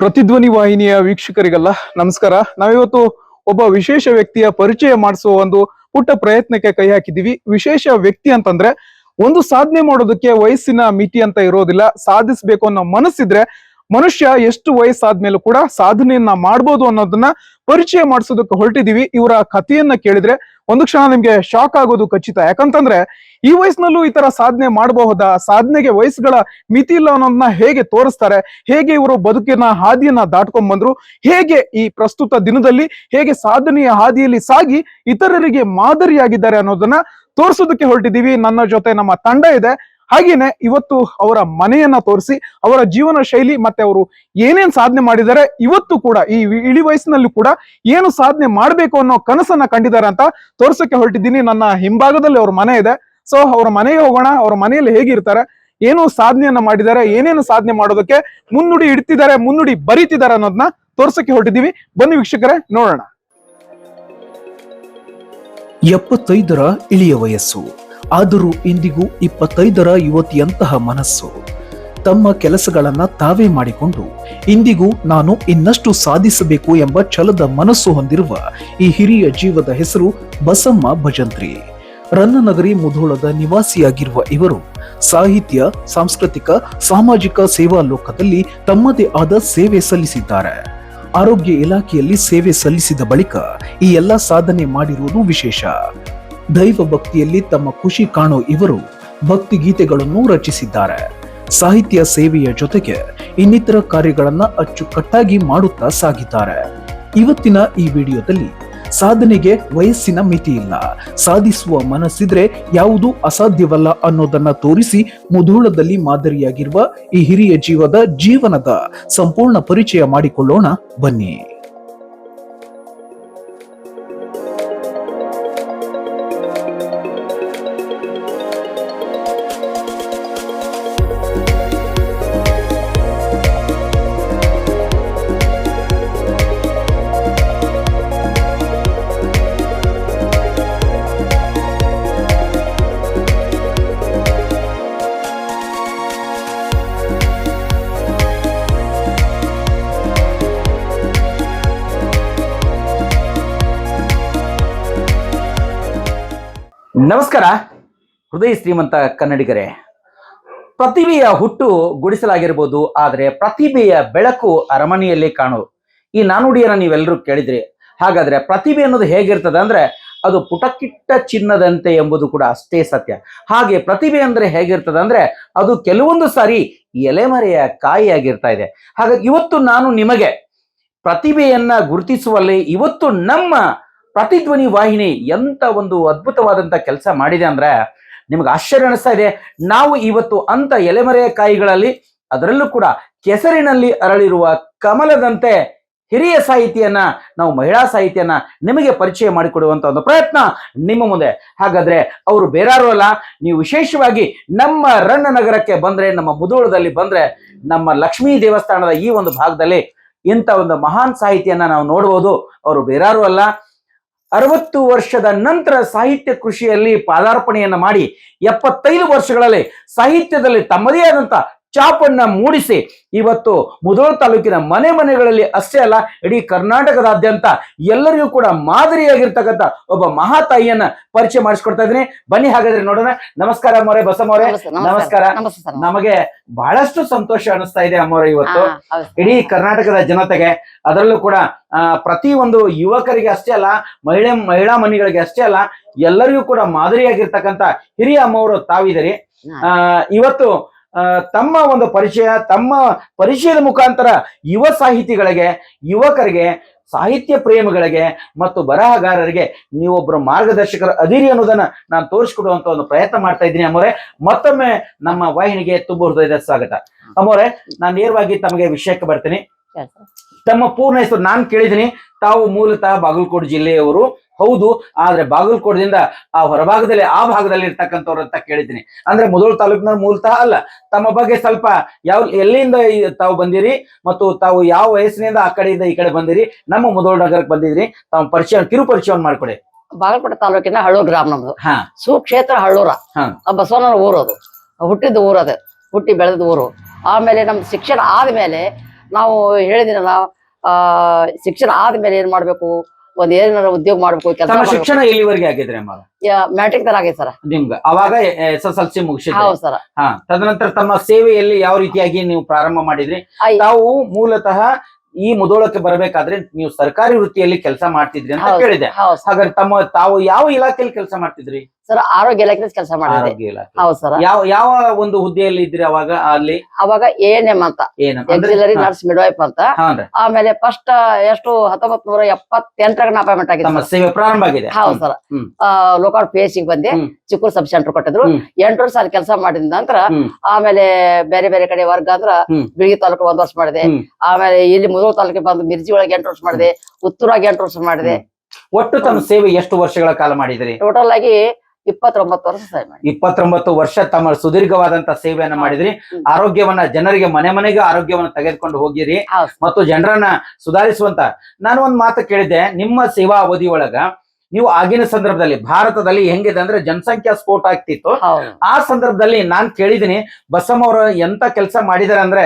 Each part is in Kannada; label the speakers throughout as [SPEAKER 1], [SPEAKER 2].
[SPEAKER 1] ಪ್ರತಿಧ್ವನಿ ವಾಹಿನಿಯ ವೀಕ್ಷಕರಿಗೆಲ್ಲ ನಮಸ್ಕಾರ. ನಾವಿವತ್ತು ಒಬ್ಬ ವಿಶೇಷ ವ್ಯಕ್ತಿಯ ಪರಿಚಯ ಮಾಡಿಸುವ ಒಂದು ಪುಟ್ಟ ಪ್ರಯತ್ನಕ್ಕೆ ಕೈ ಹಾಕಿದೀವಿ ವಿಶೇಷ ವ್ಯಕ್ತಿ ಅಂತಂದ್ರೆ ಒಂದು ಸಾಧನೆ ಮಾಡೋದಕ್ಕೆ ವಯಸ್ಸಿನ ಮಿತಿ ಅಂತ ಇರೋದಿಲ್ಲ. ಸಾಧಿಸ್ಬೇಕು ಅನ್ನೋ ಮನಸ್ಸಿದ್ರೆ ಮನುಷ್ಯ ಎಷ್ಟು ವಯಸ್ಸಾದ್ಮೇಲೂ ಕೂಡ ಸಾಧನೆಯನ್ನ ಮಾಡ್ಬೋದು ಅನ್ನೋದನ್ನ ಪರಿಚಯ ಮಾಡಿಸೋದಕ್ಕೆ ಹೊರಟಿದೀವಿ. ಇವರ ಕಥೆಯನ್ನ ಕೇಳಿದ್ರೆ ಒಂದು ಕ್ಷಣ ನಿಮ್ಗೆ ಶಾಕ್ ಆಗೋದು ಖಚಿತ. ಯಾಕಂತಂದ್ರೆ ಈ ವಯಸ್ಸಿನಲ್ಲೂ ಈ ತರ ಸಾಧನೆ ಮಾಡಬಹುದಾ? ಸಾಧನೆಗೆ ವಯಸ್ಸುಗಳ ಮಿತಿ ಇಲ್ಲ ಅನ್ನೋದನ್ನ ಹೇಗೆ ತೋರಿಸ್ತಾರೆ? ಹೇಗೆ ಇವರು ಬದುಕಿನ ಹಾದಿಯನ್ನ ದಾಟ್ಕೊಂಡ್ ಬಂದ್ರು? ಹೇಗೆ ಈ ಪ್ರಸ್ತುತ ದಿನದಲ್ಲಿ ಹೇಗೆ ಸಾಧನೆಯ ಹಾದಿಯಲ್ಲಿ ಸಾಗಿ ಇತರರಿಗೆ ಮಾದರಿಯಾಗಿದ್ದಾರೆ ಅನ್ನೋದನ್ನ ತೋರಿಸೋದಕ್ಕೆ ಹೊರಟಿದೀವಿ. ನನ್ನ ಜೊತೆ ನಮ್ಮ ತಂಡ ಇದೆ. ಹಾಗೇನೆ ಇವತ್ತು ಅವರ ಮನೆಯನ್ನ ತೋರಿಸಿ, ಅವರ ಜೀವನ ಶೈಲಿ ಮತ್ತೆ ಅವರು ಏನೇನ್ ಸಾಧನೆ ಮಾಡಿದ್ದಾರೆ, ಇವತ್ತು ಕೂಡ, ಈ ಇಳಿ ವಯಸ್ಸಿನಲ್ಲೂ ಕೂಡ ಏನು ಸಾಧನೆ ಮಾಡಬೇಕು ಅನ್ನೋ ಕನಸನ್ನ ಕಂಡಿದ್ದಾರೆ ಅಂತ ತೋರ್ಸಕ್ಕೆ ಹೊರಟಿದ್ದೀನಿ. ನನ್ನ ಹಿಂಭಾಗದಲ್ಲಿ ಅವ್ರ ಮನೆ ಇದೆ. ಸೊ ಅವ್ರ ಮನೆಗೆ ಹೋಗೋಣ, ಅವ್ರ ಮನೆಯಲ್ಲಿ ಹೇಗಿರ್ತಾರೆ, ಏನು ಸಾಧನೆಯನ್ನ ಮಾಡಿದ್ದಾರೆ, ಏನೇನು ಸಾಧನೆ ಮಾಡೋದಕ್ಕೆ ಮುನ್ನುಡಿ ಇಡ್ತಿದ್ದಾರೆ, ಮುನ್ನುಡಿ ಬರೀತಿದ್ದಾರೆ ಅನ್ನೋದನ್ನ ತೋರ್ಸಕ್ಕೆ ಹೊರಟಿದ್ದೀವಿ. ಬನ್ನಿ ವೀಕ್ಷಕರೇ, ನೋಡೋಣ.
[SPEAKER 2] ಎಪ್ಪತ್ತೈದರ ಇಳಿಯ ವಯಸ್ಸು. ಆದರೂ ಇಂದಿಗೂ ಇಪ್ಪತ್ತೈದರ ಯುವತಿಯಂತಹ ಮನಸ್ಸು. ತಮ್ಮ ಕೆಲಸಗಳನ್ನ ತಾವೇ ಮಾಡಿಕೊಂಡು, ಇಂದಿಗೂ ನಾನು ಇನ್ನಷ್ಟು ಸಾಧಿಸಬೇಕು ಎಂಬ ಛಲದ ಮನಸ್ಸು ಹೊಂದಿರುವ ಈ ಹಿರಿಯ ಜೀವದ ಹೆಸರು ಬಸಮ್ಮ ಭಜಂತ್ರಿ. ರನ್ನನಗರಿ ಮುಧೋಳದ ನಿವಾಸಿಯಾಗಿರುವ ಇವರು ಸಾಹಿತ್ಯ, ಸಾಂಸ್ಕೃತಿಕ, ಸಾಮಾಜಿಕ ಸೇವಾ ಲೋಕದಲ್ಲಿ ತಮ್ಮದೇ ಆದ ಸೇವೆ ಸಲ್ಲಿಸಿದ್ದಾರೆ. ಆರೋಗ್ಯ ಇಲಾಖೆಯಲ್ಲಿ ಸೇವೆ ಸಲ್ಲಿಸಿದ ಬಳಿಕ ಈ ಎಲ್ಲ ಸಾಧನೆ ಮಾಡಿರುವುದು ವಿಶೇಷ. ದೈವ ಭಕ್ತಿಯಲ್ಲಿ ತಮ್ಮ ಖುಷಿ ಕಾಣೋ ಇವರು ಭಕ್ತಿ ಗೀತೆಗಳನ್ನು ರಚಿಸಿದ್ದಾರೆ. ಸಾಹಿತ್ಯ ಸೇವೆಯ ಜೊತೆಗೆ ಇನ್ನಿತರ ಕಾರ್ಯಗಳನ್ನ ಅಚ್ಚುಕಟ್ಟಾಗಿ ಮಾಡುತ್ತಾ ಸಾಗಿದ್ದಾರೆ. ಇವತ್ತಿನ ಈ ವಿಡಿಯೋದಲ್ಲಿ ಸಾಧನೆಗೆ ವಯಸ್ಸಿನ ಮಿತಿ ಇಲ್ಲ. ಸಾಧಿಸುವ ಮನಸ್ಸಿದ್ರೆ ಯಾವುದೂ ಅಸಾಧ್ಯವಲ್ಲ ಅನ್ನೋದನ್ನ ತೋರಿಸಿ ಮುಧೋಳದಲ್ಲಿ ಮಾದರಿಯಾಗಿರುವ ಈ ಹಿರಿಯ ಜೀವದ ಜೀವನದ ಸಂಪೂರ್ಣ ಪರಿಚಯ ಮಾಡಿಕೊಳ್ಳೋಣ ಬನ್ನಿ.
[SPEAKER 3] ನಮಸ್ಕಾರ. ಹೃದಯ ಶ್ರೀಮಂತ ಕನ್ನಡಿಗರೇ, ಪ್ರತಿಭೆಯ ಹುಟ್ಟು ಗುಡಿಸಲಾಗಿರ್ಬೋದು, ಆದರೆ ಪ್ರತಿಭೆಯ ಬೆಳಕು ಅರಮನೆಯಲ್ಲೇ ಕಾಣೋದು. ಈ ನಾನುಡಿಯನ್ನು ನೀವೆಲ್ಲರೂ ಕೇಳಿದ್ರಿ. ಹಾಗಾದ್ರೆ ಪ್ರತಿಭೆ ಅನ್ನೋದು ಹೇಗಿರ್ತದೆ ಅಂದ್ರೆ ಅದು ಪುಟಕಿಟ್ಟ ಚಿನ್ನದಂತೆ ಎಂಬುದು ಕೂಡ ಅಷ್ಟೇ ಸತ್ಯ. ಹಾಗೆ ಪ್ರತಿಭೆ ಅಂದ್ರೆ ಹೇಗಿರ್ತದೆ ಅಂದ್ರೆ ಅದು ಕೆಲವೊಂದು ಸಾರಿ ಎಲೆಮರೆಯ ಕಾಯಿಯಾಗಿರ್ತಾ ಇದೆ. ಹಾಗಾಗಿ ಇವತ್ತು ನಾನು ನಿಮಗೆ ಪ್ರತಿಭೆಯನ್ನ ಗುರುತಿಸುವಲ್ಲಿ ಇವತ್ತು ನಮ್ಮ ಪ್ರತಿಧ್ವನಿ ವಾಹಿನಿ ಎಂತ ಒಂದು ಅದ್ಭುತವಾದಂತ ಕೆಲಸ ಮಾಡಿದೆ ಅಂದ್ರೆ ನಿಮ್ಗೆ ಆಶ್ಚರ್ಯ ಅನಿಸ್ತಾ ಇದೆ. ನಾವು ಇವತ್ತು ಅಂತ ಎಲೆಮರೆಯ ಕಾಯಿಗಳಲ್ಲಿ ಅದರಲ್ಲೂ ಕೂಡ ಕೆಸರಿನಲ್ಲಿ ಅರಳಿರುವ ಕಮಲದಂತೆ ಹಿರಿಯ ಸಾಹಿತಿಯನ್ನ ನಾವು ಮಹಿಳಾ ಸಾಹಿತ್ಯನ ನಿಮಗೆ ಪರಿಚಯ ಮಾಡಿಕೊಡುವಂತ ಒಂದು ಪ್ರಯತ್ನ ನಿಮ್ಮ ಮುಂದೆ. ಹಾಗಾದ್ರೆ ಅವರು ಬೇರಾರು ಅಲ್ಲ, ನೀವು ವಿಶೇಷವಾಗಿ ನಮ್ಮ ರಣ್ಣ ನಗರಕ್ಕೆ ಬಂದ್ರೆ, ನಮ್ಮ ಮುದೋಳದಲ್ಲಿ ಬಂದ್ರೆ, ನಮ್ಮ ಲಕ್ಷ್ಮೀ ದೇವಸ್ಥಾನದ ಈ ಒಂದು ಭಾಗದಲ್ಲಿ ಇಂಥ ಒಂದು ಮಹಾನ್ ಸಾಹಿತಿಯನ್ನ ನಾವು ನೋಡಬಹುದು ಅವರು ಬೇರಾರು ಅಲ್ಲ ಅರವತ್ತು ವರ್ಷದ ನಂತರ ಸಾಹಿತ್ಯ ಕೃಷಿಯಲ್ಲಿ ಪಾದಾರ್ಪಣೆಯನ್ನು ಮಾಡಿ ಎಪ್ಪತ್ತೈದು ವರ್ಷಗಳಲ್ಲಿ ಸಾಹಿತ್ಯದಲ್ಲಿ ತಮ್ಮದೇ ಆದಂತ ಚಾಪನ್ನ ಮೂಡಿಸಿ ಇವತ್ತು ಮುದೋಳ ತಾಲೂಕಿನ ಮನೆ ಮನೆಗಳಲ್ಲಿ ಅಷ್ಟೇ ಅಲ್ಲ ಇಡೀ ಕರ್ನಾಟಕದಾದ್ಯಂತ ಎಲ್ಲರಿಗೂ ಕೂಡ ಮಾದರಿಯಾಗಿರ್ತಕ್ಕಂಥ ಒಬ್ಬ ಮಹಾತಾಯಿಯನ್ನ ಪರಿಚಯ ಮಾಡಿಸ್ಕೊಡ್ತಾ ಇದ್ದೀನಿ. ಬನ್ನಿ ಹಾಗಾದ್ರೆ ನೋಡೋಣ. ನಮಸ್ಕಾರ ಬಸಮ್ಮವ್ರೆ
[SPEAKER 4] ನಮಸ್ತೆ,
[SPEAKER 3] ನಮಸ್ಕಾರ. ನಮಗೆ ಬಹಳಷ್ಟು ಸಂತೋಷ ಅನಿಸ್ತಾ ಇದೆ ಅಮ್ಮವ್ರೆ ಇವತ್ತು. ಇಡೀ ಕರ್ನಾಟಕದ ಜನತೆಗೆ ಅದರಲ್ಲೂ ಕೂಡ ಪ್ರತಿ ಒಂದು ಯುವಕರಿಗೆ ಅಷ್ಟೇ ಅಲ್ಲ ಮಹಿಳೆ ಮಹಿಳಾ ಮನೆಗಳಿಗೆ ಅಷ್ಟೇ ಅಲ್ಲ ಎಲ್ಲರಿಗೂ ಕೂಡ ಮಾದರಿಯಾಗಿರ್ತಕ್ಕಂಥ ಹಿರಿಯ ಅಮ್ಮವರು ಆ, ಇವತ್ತು ತಮ್ಮ ಒಂದು ಪರಿಚಯ ತಮ್ಮ ಪರಿಚಯದ ಮುಖಾಂತರ ಯುವ ಸಾಹಿತಿಗಳಿಗೆ ಯುವಕರಿಗೆ ಸಾಹಿತ್ಯ ಪ್ರೇಮಿಗಳಿಗೆ ಮತ್ತು ಬರಹಗಾರರಿಗೆ ನೀವೊಬ್ಬರು ಮಾರ್ಗದರ್ಶಕರ ಅದಿರಿ ಅನ್ನೋದನ್ನ ನಾನು ತೋರಿಸ್ಕೊಡುವಂತ ಒಂದು ಪ್ರಯತ್ನ ಮಾಡ್ತಾ ಇದ್ದೀನಿ ಅಮೋರೆ ಮತ್ತೊಮ್ಮೆ ನಮ್ಮ ವಾಹಿನಿಗೆ ತುಂಬ ಹೃದಯದ ಸ್ವಾಗತ. ಅಮ್ಮೋರೆ ನಾನು ನೇರವಾಗಿ ತಮಗೆ ವಿಷಯಕ್ಕೆ ಬರ್ತೀನಿ. ತಮ್ಮ ಪೂರ್ಣ ಹೆಸರು ನಾನು ಕೇಳಿದ್ದೀನಿ. ತಾವು ಮೂಲತಃ ಬಾಗಲಕೋಟೆ ಜಿಲ್ಲೆಯವರು. ಹೌದು ಆದ್ರೆ ಬಾಗಲಕೋಟದಿಂದ ಆ ಹೊರಭಾಗದಲ್ಲಿ ಆ ಭಾಗದಲ್ಲಿ ಇರ್ತಕ್ಕಂಥವ್ರು ಅಂತ ಕೇಳಿದ್ದೀನಿ. ಅಂದ್ರೆ ಮುಧೋಳ ತಾಲೂಕಿನ ಮೂಲತಃ ಅಲ್ಲ. ತಮ್ಮ ಬಗ್ಗೆ ಸ್ವಲ್ಪ ಯಾವ ಎಲ್ಲಿಂದ ತಾವು ಬಂದಿರಿ ಮತ್ತು ತಾವು ಯಾವ ವಯಸ್ಸಿನಿಂದ ಆ ಕಡೆಯಿಂದ ಈ ಕಡೆ ಬಂದಿರಿ ನಮ್ಮ ಮುಧೋಳ ನಗರಕ್ಕೆ ಬಂದಿದ್ರಿ ತಾವು ಪರಿಚಯ ಕಿರು ಪರಿಚಯವನ್ನು ಮಾಡ್ಕೊಡಿ.
[SPEAKER 4] ಬಾಗಲಕೋಟೆ ತಾಲೂಕಿನ ಹಳ್ಳೂರು ಗ್ರಾಮ ನಮ್ದು.
[SPEAKER 3] ಹಾ.
[SPEAKER 4] ಸುಕ್ಷೇತ್ರ ಹಳ್ಳೂರ. ಬಸವಣ್ಣನ ಊರು ಅದು. ಹುಟ್ಟಿದ ಊರು ಅದು. ಹುಟ್ಟಿ ಬೆಳೆದ ಊರು. ಆಮೇಲೆ ನಮ್ಮ ಶಿಕ್ಷಣ ಆದ್ಮೇಲೆ ನಾವು ಹೇಳಿದಿನಲ್ಲ ಆ ಶಿಕ್ಷಣ ಆದ್ಮೇಲೆ ಏನ್ ಮಾಡ್ಬೇಕು? ಒಂದ್ ಏನಾರ ಉದ್ಯೋಗ ಮಾಡ್ಬೇಕು ಕೆಲಸ
[SPEAKER 3] ತಮ್ಮ ಶಿಕ್ಷಣ ಎಲ್ಲಿವರೆಗೆ ಆಗಿದ್ರಿ ಅಮ್ಮ?
[SPEAKER 4] ಮ್ಯಾಟ್ರಿಕ್ ತರ ಆಗೈತೆ ಸರ್.
[SPEAKER 3] ನಿಮ್ಗೆ. ಅವಾಗ ಎಸ್ ಎಸ್ ಎಲ್ ಸಿ ಮುಗಿಸಿದ್ರಿ.
[SPEAKER 4] ಹೌದು ಸರ್.
[SPEAKER 3] ಹಾ ತದನಂತರ ತಮ್ಮ ಸೇವೆಯಲ್ಲಿ ಯಾವ ರೀತಿಯಾಗಿ ನೀವು ಪ್ರಾರಂಭ ಮಾಡಿದ್ರಿ? ತಾವು ಮೂಲತಃ ಈ ಮುದೋಳಕ್ಕೆ ಬರಬೇಕಾದ್ರೆ ನೀವು ಸರ್ಕಾರಿ ವೃತ್ತಿಯಲ್ಲಿ ಕೆಲಸ ಮಾಡ್ತಿದ್ರಿ ಅಂತ
[SPEAKER 4] ಹೌದು.
[SPEAKER 3] ಕೇಳಿದೆ.
[SPEAKER 4] ಹೌದು
[SPEAKER 3] ಹಾಗಾದ್ರೆ ತಮ್ಮ ತಾವು ಯಾವ ಇಲಾಖೆಯಲ್ಲಿ ಕೆಲಸ ಮಾಡ್ತಿದ್ರಿ?
[SPEAKER 4] ಸರ್ ಆರೋಗ್ಯ ಇಲಾಖೆ ಕೆಲಸ ಮಾಡಿದೆ. ಹೌದು ಸರ್.
[SPEAKER 3] ಯಾವ ಯಾವ ಒಂದು ಹುದ್ದೆಯಲ್ಲಿ ಇದ್ರಿ ಅವಾಗ ಅಲ್ಲಿ?
[SPEAKER 4] ಅವಾಗ ಏನ್ ಎಂ ಅಂತ. ಎಕ್ಸಿಲರಿ ನರ್ಸ್ ಮಿಡ್ವೈಫ್ ಅಂತ. ಆಮೇಲೆ ಫಸ್ಟ್ ಎಷ್ಟು ಹತ್ತೊಂಬತ್ ನೂರ ಎಪ್ಪತ್ತೆಂಟರಾಗ ನಾ ಅಪಾಯಿಂಟ್ಮೆಂಟ್ ಆಗಿದೆ.
[SPEAKER 3] ಸೇವೆ ಪ್ರಾರಂಭ ಆಗಿದೆ.
[SPEAKER 4] ಹೌದು ಸರ್.
[SPEAKER 3] ಲೋಕಾರ್
[SPEAKER 4] ಪಿ ಪಿ ಎಚ್ ಬಂದೆ. ಚಿಕ್ಕೂರು ಸಬ್ ಸೆಂಟರ್ ಕೊಟ್ಟಿದ್ರು. ಎಂಟು ವರ್ಷ ಅಲ್ಲಿ ಕೆಲಸ ಮಾಡಿದ ನಂತರ ಆಮೇಲೆ ಬೇರೆ ಬೇರೆ ಕಡೆ ವರ್ಗ ಅಂದ್ರ. ಬಿಳಿಗಿ ತಾಲೂಕು ಒಂದ್ ವರ್ಷ ಮಾಡಿದೆ. ಆಮೇಲೆ ಇಲ್ಲಿ ಮುದೋಳ ತಾಲೂಕಿಗೆ ಬಂದು ಮಿರ್ಜಿ ಒಳಗೆ ಎಂಟು ವರ್ಷ ಮಾಡಿದೆ. ಉತ್ತೂರಾಗಿ ಎಂಟು ವರ್ಷ ಮಾಡಿದೆ.
[SPEAKER 3] ಒಟ್ಟು ತಮ್ಮ ಸೇವೆ ಎಷ್ಟು ವರ್ಷಗಳ ಕಾಲ ಮಾಡಿದ್ರಿ?
[SPEAKER 4] ಟೋಟಲ್ ಆಗಿ ಇಪ್ಪತ್ತೊಂಬತ್ತು ವರ್ಷ ಸೇವೆ ಮಾಡಿ
[SPEAKER 3] ಇಪ್ಪತ್ತೊಂಬತ್ತು ವರ್ಷ ತಮ್ಮ ಸುದೀರ್ಘವಾದಂತ ಸೇವೆಯನ್ನ ಮಾಡಿದ್ರಿ. ಆರೋಗ್ಯವನ್ನ ಜನರಿಗೆ ಮನೆ ಮನೆಗೆ ಆರೋಗ್ಯವನ್ನ ತೆಗೆದುಕೊಂಡು ಹೋಗಿರಿ. ಮತ್ತು ಜನರನ್ನ ಸುಧಾರಿಸುವಂತ ನಾನು ಒಂದ್ ಮಾತು ಕೇಳಿದ್ದೆ ನಿಮ್ಮ ಸೇವಾ ಅವಧಿಯೊಳಗ ನೀವು ಆಗಿನ ಸಂದರ್ಭದಲ್ಲಿ ಭಾರತದಲ್ಲಿ ಹೆಂಗಿದೆ ಅಂದ್ರೆ ಜನಸಂಖ್ಯಾ ಸ್ಫೋಟ ಆಗ್ತಿತ್ತು. ಆ ಸಂದರ್ಭದಲ್ಲಿ ನಾನ್ ಕೇಳಿದೀನಿ ಬಸಮ್ಮ ಅವರು ಎಂತ ಕೆಲಸ ಮಾಡಿದಾರೆ ಅಂದ್ರೆ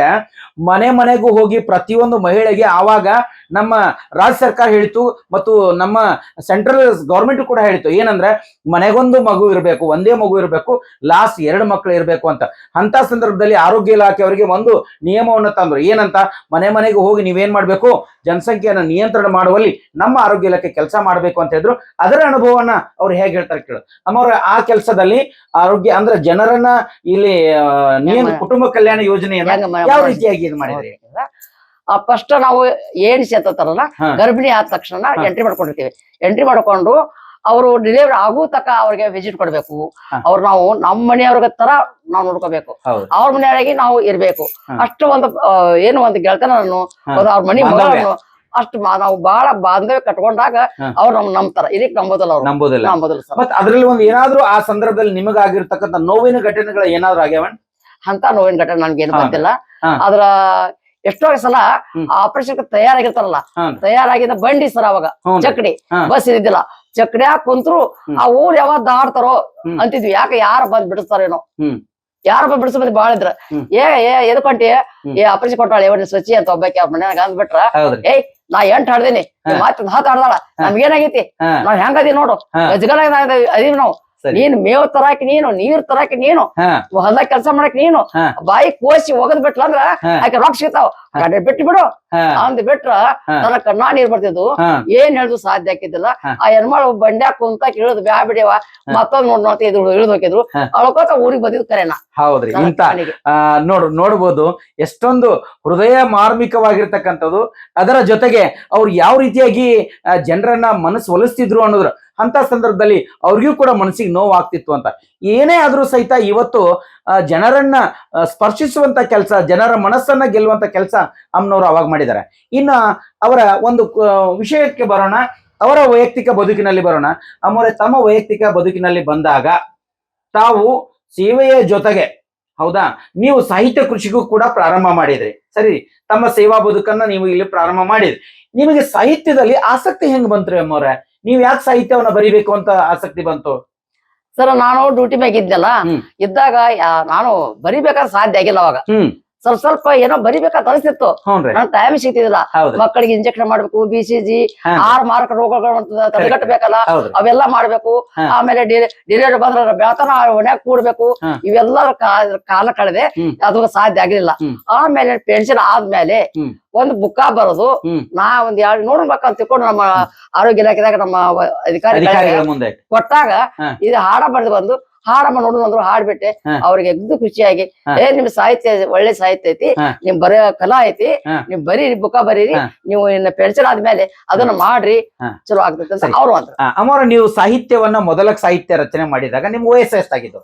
[SPEAKER 3] ಮನೆ ಮನೆಗೂ ಹೋಗಿ ಪ್ರತಿಯೊಂದು ಮಹಿಳೆಗೆ ಆವಾಗ ನಮ್ಮ ರಾಜ್ಯ ಸರ್ಕಾರ ಹೇಳಿತು ಮತ್ತು ನಮ್ಮ ಸೆಂಟ್ರಲ್ ಗೌರ್ಮೆಂಟ್ ಕೂಡ ಹೇಳಿತು ಏನಂದ್ರೆ ಮನೆಗೊಂದು ಮಗು ಇರಬೇಕು ಒಂದೇ ಮಗು ಇರಬೇಕು ಲಾಸ್ಟ್ ಎರಡು ಮಕ್ಕಳು ಇರಬೇಕು ಅಂತ. ಅಂತ ಸಂದರ್ಭದಲ್ಲಿ ಆರೋಗ್ಯ ಇಲಾಖೆ ಅವರಿಗೆ ಒಂದು ನಿಯಮವನ್ನು ತಂದ್ರು. ಏನಂತ? ಮನೆ ಮನೆಗೆ ಹೋಗಿ ನೀವೇನ್ ಮಾಡ್ಬೇಕು? ಜನಸಂಖ್ಯೆಯನ್ನು ನಿಯಂತ್ರಣ ಮಾಡುವಲ್ಲಿ ನಮ್ಮ ಆರೋಗ್ಯ ಇಲಾಖೆ ಕೆಲಸ ಮಾಡಬೇಕು ಅಂತ ಹೇಳಿದ್ರು. ಅದರ ಅನುಭವವನ್ನ ಅವ್ರು ಹೇಗೆ ಹೇಳ್ತಾರೆ ಕೇಳು. ನಮ್ಮವ್ರ ಆ ಕೆಲಸದಲ್ಲಿ ಆರೋಗ್ಯ ಅಂದ್ರೆ ಜನರನ್ನ ಇಲ್ಲಿ ನಿಯಮ ಕುಟುಂಬ ಕಲ್ಯಾಣ ಯೋಜನೆಯನ್ನ ಯಾವ ರೀತಿಯಾಗಿ ಇದು ಮಾಡಿದ್ರಿ
[SPEAKER 4] ಫಸ್ಟ್ ನಾವು ಏಣಿಸಿ ಅಂತಾರಲ್ಲ
[SPEAKER 3] ಹಾ.
[SPEAKER 4] ಗರ್ಭಿಣಿ ಆದ ತಕ್ಷಣ. ಎಂಟ್ರಿ ಮಾಡ್ಕೊಂಡಿರ್ತೀವಿ ಎಂಟ್ರಿ ಮಾಡ್ಕೊಂಡು ಅವರು ಡಿಲಿವರಿ ಆಗೋ ತಕ್ಕ ಅವ್ರಿಗೆ ವಿಸಿಟ್ ಕೊಡ್ಬೇಕು. ಅವ್ರು ನಾವು ನಮ್ಮ ಮನೆಯವ್ರಿಗೆ ತರ ನಾವು ನೋಡ್ಕೋಬೇಕು ಅವ್ರ ಮನೆಯೊಳಗೆ ನಾವು ಇರ್ಬೇಕು. ಅಷ್ಟು ಒಂದು ಏನು ಒಂದು ಗೆಳತನನ್ನು. ಒಂದು ಅವ್ರ ಮನೆ. ಮಗಳನ್ನು ಅಷ್ಟು ಮಾ- ನಾವು ಬಹಳ ಬಾಂಧವ್ಯ ಕಟ್ಕೊಂಡಾಗ. ಅವ್ರು ನಮ್ ನಂಬ್ತಾರ ಇದಕ್ಕೆ ನಂಬೋದಲ್ಲ ಅವ್ರು
[SPEAKER 3] ನಂಬೋದಿಲ್ಲ
[SPEAKER 4] ನಂಬೋದಿಲ್ಲ
[SPEAKER 3] ಅದ್ರಲ್ಲಿ ಒಂದು ಏನಾದ್ರು ಆ ಸಂದರ್ಭದಲ್ಲಿ ನಿಮಗಾಗಿರ್ತಕ್ಕಂಥ ನೋವಿನ ಘಟನೆಗಳು ಏನಾದ್ರು ಆಗ್ಯಾವ
[SPEAKER 4] ಅಂತ ನೋವಿನ ಘಟನೆ ನನ್ಗೇನು. ಗೊತ್ತಿಲ್ಲ. ಅದ್ರ ಎಷ್ಟೋ ಸಲ. ಆಪರೇಷನ್ ತಯಾರಾಗಿರ್ತಾರಲ್ಲ. ತಯಾರಾಗಿದ್ದ ಬಂಡಿ ಸರ್ ಅವಾಗ ಚಕ್ಡಿ. ಬಸ್ ಇದ್ದಿಲ್ಲ ಚಕ್ಡಿ ಕುಂತ್ರು
[SPEAKER 3] ಹ್ಮ್.
[SPEAKER 4] ಆ ಊರ್ ಯಾವಾಗ ದಾಡ್ತಾರೋ ಅಂತಿದ್ವಿ ಯಾಕೆ ಯಾರ ಬಂದ್ ಬಿಡಿಸ್ತಾರೇನೋ. ಯಾರ ಬಂದ್ ಬಿಡಿಸ್ ಬಂದ್ ಬಾಳ ಇದ್ರ
[SPEAKER 3] ಹ್ಮ್.
[SPEAKER 4] ಏ ಏ ಎದಕೊಂಟಿ. ಏ ಆಪರೇಷನ್ ಕೊಟ್ಟಾಳೆ ಇವನ್ ಸ್ವಚ್ಛ ಅಂತ ಒಬ್ಬಾಕಿ ಅವ್ರ ಮನ್ಯಾಗ ಅಂದ್ಬಿಟ್ರ ಏಯ್ ನಾ ಎಂಟ್ ಹಾಡ್ದೇನಿ
[SPEAKER 3] ಮತ್ತೆ
[SPEAKER 4] ಮಾತ್ ಹತ್ ಹಾಡ್ದಾಳ ನಮ್ಗೇನಾಗೈತಿ ನಾವ್ ಹೆಂಗದಿ ನೋಡು
[SPEAKER 3] ಹಾ.
[SPEAKER 4] ಗಜಗಲಾಗ ಅದೀವಿ ನಾವು. ನೀನ್ ಮೇವ್ ತರಾಕಿ ನೀನು ನೀರ್ ತರಾಕಿ ನೀನು ಹೊಲದಾಗ ಕೆಲಸ ಮಾಡಕ್ ನೀನು ಬಾಯಿ ಕೋಸಿ ಒಗದ್ ಬಿಟ್ಲ ಅಂದ್ರ. ಆಕೆ ರೊಕ್ಕ ಸಿಗ್ತಾವ. ಬಿಟ್ಟು ಬಿಡು. ಅಂದ್ ಬಿಟ್ರ. ನನ್ನ ಕಣ್ಣಾ ನೀರ್ ಬರ್ತಿದ್ವು. ಏನ್ ಹೇಳುದು ಸಾಧ್ಯ ಆಕಿದ್ದಿಲ್ಲ. ಆ ಹೆಣ್ಮಳು ಬಂಡ್ಯಾ ಕುಂತ ಇಳಿದು ಬ್ಯಾ ಬಿಡಿವ ಮತ್ತೊಂದ್ ನೋಡ್ ನೋಡ್ತಾ ಇದ್ರು ಇಳಿದು ಹೋಗಿದ್ರು. ಅಳ್ಕೋತ ಊರಿಗೆ ಬಂದಿದ್ ಕರೆನ.
[SPEAKER 3] ಹೌದ್ರಿ. ಇಂತ ನೋಡ್ ನೋಡ್ಬೋದು ಎಷ್ಟೊಂದು ಹೃದಯ ಮಾರ್ಮಿಕವಾಗಿರ್ತಕ್ಕಂಥದ್ದು. ಅದರ ಜೊತೆಗೆ ಅವ್ರು ಯಾವ ರೀತಿಯಾಗಿ ಜನರನ್ನ ಮನಸ್ಸು ಒಲಿಸ್ತಿದ್ರು ಅನ್ನೋದ್ರ ಅಂತ ಸಂದರ್ಭದಲ್ಲಿ ಅವ್ರಿಗೂ ಕೂಡ ಮನಸ್ಸಿಗೆ ನೋವಾಗ್ತಿತ್ತು ಅಂತ. ಏನೇ ಆದ್ರೂ ಸಹಿತ ಇವತ್ತು ಜನರನ್ನ ಸ್ಪರ್ಶಿಸುವಂತ ಕೆಲಸ, ಜನರ ಮನಸ್ಸನ್ನ ಗೆಲ್ಲುವಂತ ಕೆಲಸ ಅಮ್ಮನವರು ಅವಾಗ ಮಾಡಿದ್ದಾರೆ. ಇನ್ನ ಅವರ ಒಂದು ವಿಷಯಕ್ಕೆ ಬರೋಣ, ಅವರ ವೈಯಕ್ತಿಕ ಬದುಕಿನಲ್ಲಿ ಬರೋಣ. ಅಮ್ಮವರೇ, ತಮ್ಮ ವೈಯಕ್ತಿಕ ಬದುಕಿನಲ್ಲಿ ಬಂದಾಗ ತಾವು ಸೇವೆಯ ಜೊತೆಗೆ, ಹೌದಾ, ನೀವು ಸಾಹಿತ್ಯ ಕೃಷಿಗೂ ಕೂಡ ಪ್ರಾರಂಭ ಮಾಡಿದ್ರಿ. ಸರಿ, ತಮ್ಮ ಸೇವಾ ಬದುಕನ್ನ ನೀವು ಇಲ್ಲಿ ಪ್ರಾರಂಭ ಮಾಡಿದ್ರಿ. ನಿಮಗೆ ಸಾಹಿತ್ಯದಲ್ಲಿ ಆಸಕ್ತಿ ಹೆಂಗ್ ಬಂತ್ರಿ ಅಮ್ಮವ್ರೆ? ನೀವ್ ಯಾಕೆ ಸಾಹಿತ್ಯವನ್ನ ಬರಿಬೇಕು ಅಂತ ಆಸಕ್ತಿ ಬಂತು?
[SPEAKER 4] ಸರ್ ನಾನು ಡ್ಯೂಟಿ ಮ್ಯಾಗ ಇದ್ನಲ್ಲ. ಇದ್ದಾಗ ಯಾ- ನಾನು ಬರಿಬೇಕಾದ್ರೆ ಸಾಧ್ಯ ಆಗಿಲ್ಲ ಅವಾಗ. ಸ್ವಲ್ಪ ಸ್ವಲ್ಪ ಏನೋ ಬರಿಬೇಕಂತ ಅನಿಸ್ತಿತ್ತು ನನ್ ಟೈಮ್ ಸಿಗ್ತಿದಿಲ್ಲ ಮಕ್ಕಳಿಗೆ ಇಂಜೆಕ್ಷನ್ ಮಾಡ್ಬೇಕು ಬಿ ಸಿ ಜಿ. ಆರ್ ಮಾರಕ ರೋಗಗಳು ತಡೆಗಟ್ಟಬೇಕಲ್ಲ ಅವೆಲ್ಲ ಮಾಡ್ಬೇಕು. ಆಮೇಲೆ ಡಿಲಿವರಿ ಬಂದ್ರ ಬೆಳತನ ಒಣಗ ಕೂಡ್ಬೇಕು. ಇವೆಲ್ಲ ಕಾಲ ಕಳೆದೆ. ಅದು ಸಾಧ್ಯ ಆಗಿರ್ಲಿಲ್ಲ. ಆಮೇಲೆ ಪೆನ್ಷನ್ ಆದ್ಮೇಲೆ ಒಂದು ಬುಕ್ಕ ಬರೋದು. ನಾ ಒಂದ್ ಎರಡು ನೋಡ್ಬೇಕಂತ ತಿಳ್ಕೊಂಡು ನಮ್ಮ ಆರೋಗ್ಯ ಇಲಾಖೆದಾಗ ನಮ್ಮ ಅಧಿಕಾರಿ ಕೊಟ್ಟಾಗ. ಇದು ಹಾಡ ಬರೆದು ಬಂದು ಹಾಡಮ್ಮ ನೋಡು ಅಂದ್ರು ಹಾಡ್ಬಿಟ್ಟೆ. ಅವ್ರಿಗೆ ಎದ್ದು ಖುಷಿಯಾಗಿ ಏ ನಿಮ್ ಸಾಹಿತ್ಯ ಒಳ್ಳೆ ಸಾಹಿತ್ಯ ಐತಿ. ನಿಮ್ ಬರ ಕಲಾ ಐತಿ ನೀವ್ ಬರೀರಿ ಬುಕ್ಕ ಬರೀರಿ. ನೀವು ಇನ್ನ ಪೆನ್ಷನ್ ಆದ್ಮೇಲೆ ಅದನ್ನ ಮಾಡ್ರಿ. ಚಲೋ ಆಗ್ತದೆ ಅಂತ. ಅವ್ರು ಅಂದ್ರು.
[SPEAKER 3] ನೀವು ಸಾಹಿತ್ಯವನ್ನ ಮೊದಲ ಸಾಹಿತ್ಯ ರಚನೆ ಮಾಡಿದಾಗ ನಿಮ್ ವಯಸ್ಸು ಎಷ್ಟಾಗಿದ್ದು?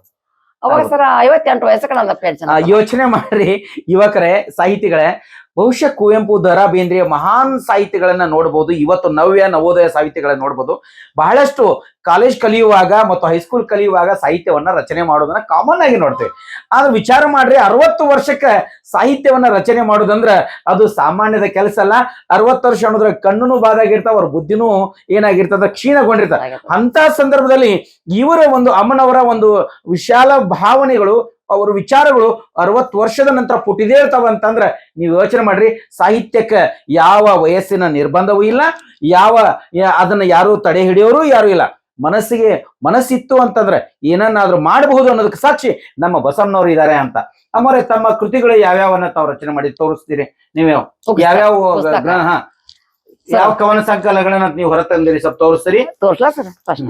[SPEAKER 4] ಅವಾಗ
[SPEAKER 3] ಸರ್
[SPEAKER 4] ಸರ ಐವತ್ತೆಂಟು ವಯಸ್ಸಕ್ಕೆ ನನ್ನ ಪೆನ್ಷನ್
[SPEAKER 3] ಯೋಚನೆ ಮಾಡ್ರಿ ಯುವಕರೇ ಸಾಹಿತಿಗಳೇ. ಬಹುಶಃ ಕುವೆಂಪು ದರಾ ಬೇಂದ್ರೆಯ ಮಹಾನ್ ಸಾಹಿತ್ಯಗಳನ್ನ ನೋಡಬಹುದು ಇವತ್ತು ನವ್ಯ ನವೋದಯ ಸಾಹಿತ್ಯಗಳನ್ನ ನೋಡಬಹುದು ಬಹಳಷ್ಟು ಕಾಲೇಜ್ ಕಲಿಯುವಾಗ ಮತ್ತು ಹೈಸ್ಕೂಲ್ ಕಲಿಯುವಾಗ ಸಾಹಿತ್ಯವನ್ನ ರಚನೆ ಮಾಡೋದನ್ನ ಕಾಮನ್ ಆಗಿ ನೋಡ್ತೇವೆ. ಆದ್ರೆ ವಿಚಾರ ಮಾಡ್ರಿ ಅರವತ್ತು ವರ್ಷಕ್ಕೆ ಸಾಹಿತ್ಯವನ್ನ ರಚನೆ ಮಾಡೋದಂದ್ರ ಅದು ಸಾಮಾನ್ಯದ ಕೆಲಸ ಅಲ್ಲ. ಅರವತ್ತು ವರ್ಷ ಅನ್ನೋದ್ರ ಕಣ್ಣು ಬಾದಾಗಿರ್ತಾವ ಅವ್ರ ಬುದ್ಧಿನೂ ಏನಾಗಿರ್ತದ ಕ್ಷೀಣಗೊಂಡಿರ್ತಾರೆ ಅಂತ ಸಂದರ್ಭದಲ್ಲಿ ಇವರ ಒಂದು ಅಮ್ಮನವರ ಒಂದು ವಿಶಾಲ ಭಾವನೆಗಳು ಅವ್ರ ವಿಚಾರಗಳು ಅರವತ್ತು ವರ್ಷದ ನಂತರ ಪುಟಿದೇಳ್ತಾವ ಅಂತಂದ್ರೆ ನೀವು ಯೋಚನೆ ಮಾಡ್ರಿ ಸಾಹಿತ್ಯಕ್ಕೆ ಯಾವ ವಯಸ್ಸಿನ ನಿರ್ಬಂಧವೂ ಇಲ್ಲ ಯಾವ ಅದನ್ನ ಯಾರು ತಡೆ ಹಿಡಿಯೋರು ಯಾರು ಇಲ್ಲ ಮನಸ್ಸಿಗೆ ಮನಸ್ಸಿತ್ತು ಅಂತಂದ್ರೆ ಏನನ್ನಾದ್ರೂ ಮಾಡಬಹುದು ಅನ್ನೋದಕ್ಕೆ ಸಾಕ್ಷಿ ನಮ್ಮ ಬಸವನವರು ಇದ್ದಾರೆ ಅಂತ ಅಮ್ಮರೇ ತಮ್ಮ ಕೃತಿಗಳು ಯಾವ್ಯಾವನ್ನ ತಾವು ರಚನೆ ಮಾಡಿ ತೋರಿಸ್ತೀರಿ ನೀವು ಯಾವ್ಯಾವ. ಹಾ. ಯಾವ ಕವನ ಸಂಕಲನಗಳನ್ನ ನೀವು ಹೊರತಂದಿರಿ ಸ್ವಲ್ಪ ತೋರಿಸ್ತೀರಿ?
[SPEAKER 4] ತೋರ್ಸ್ಲಾ ಸರ್ ಫಸ್ಟ್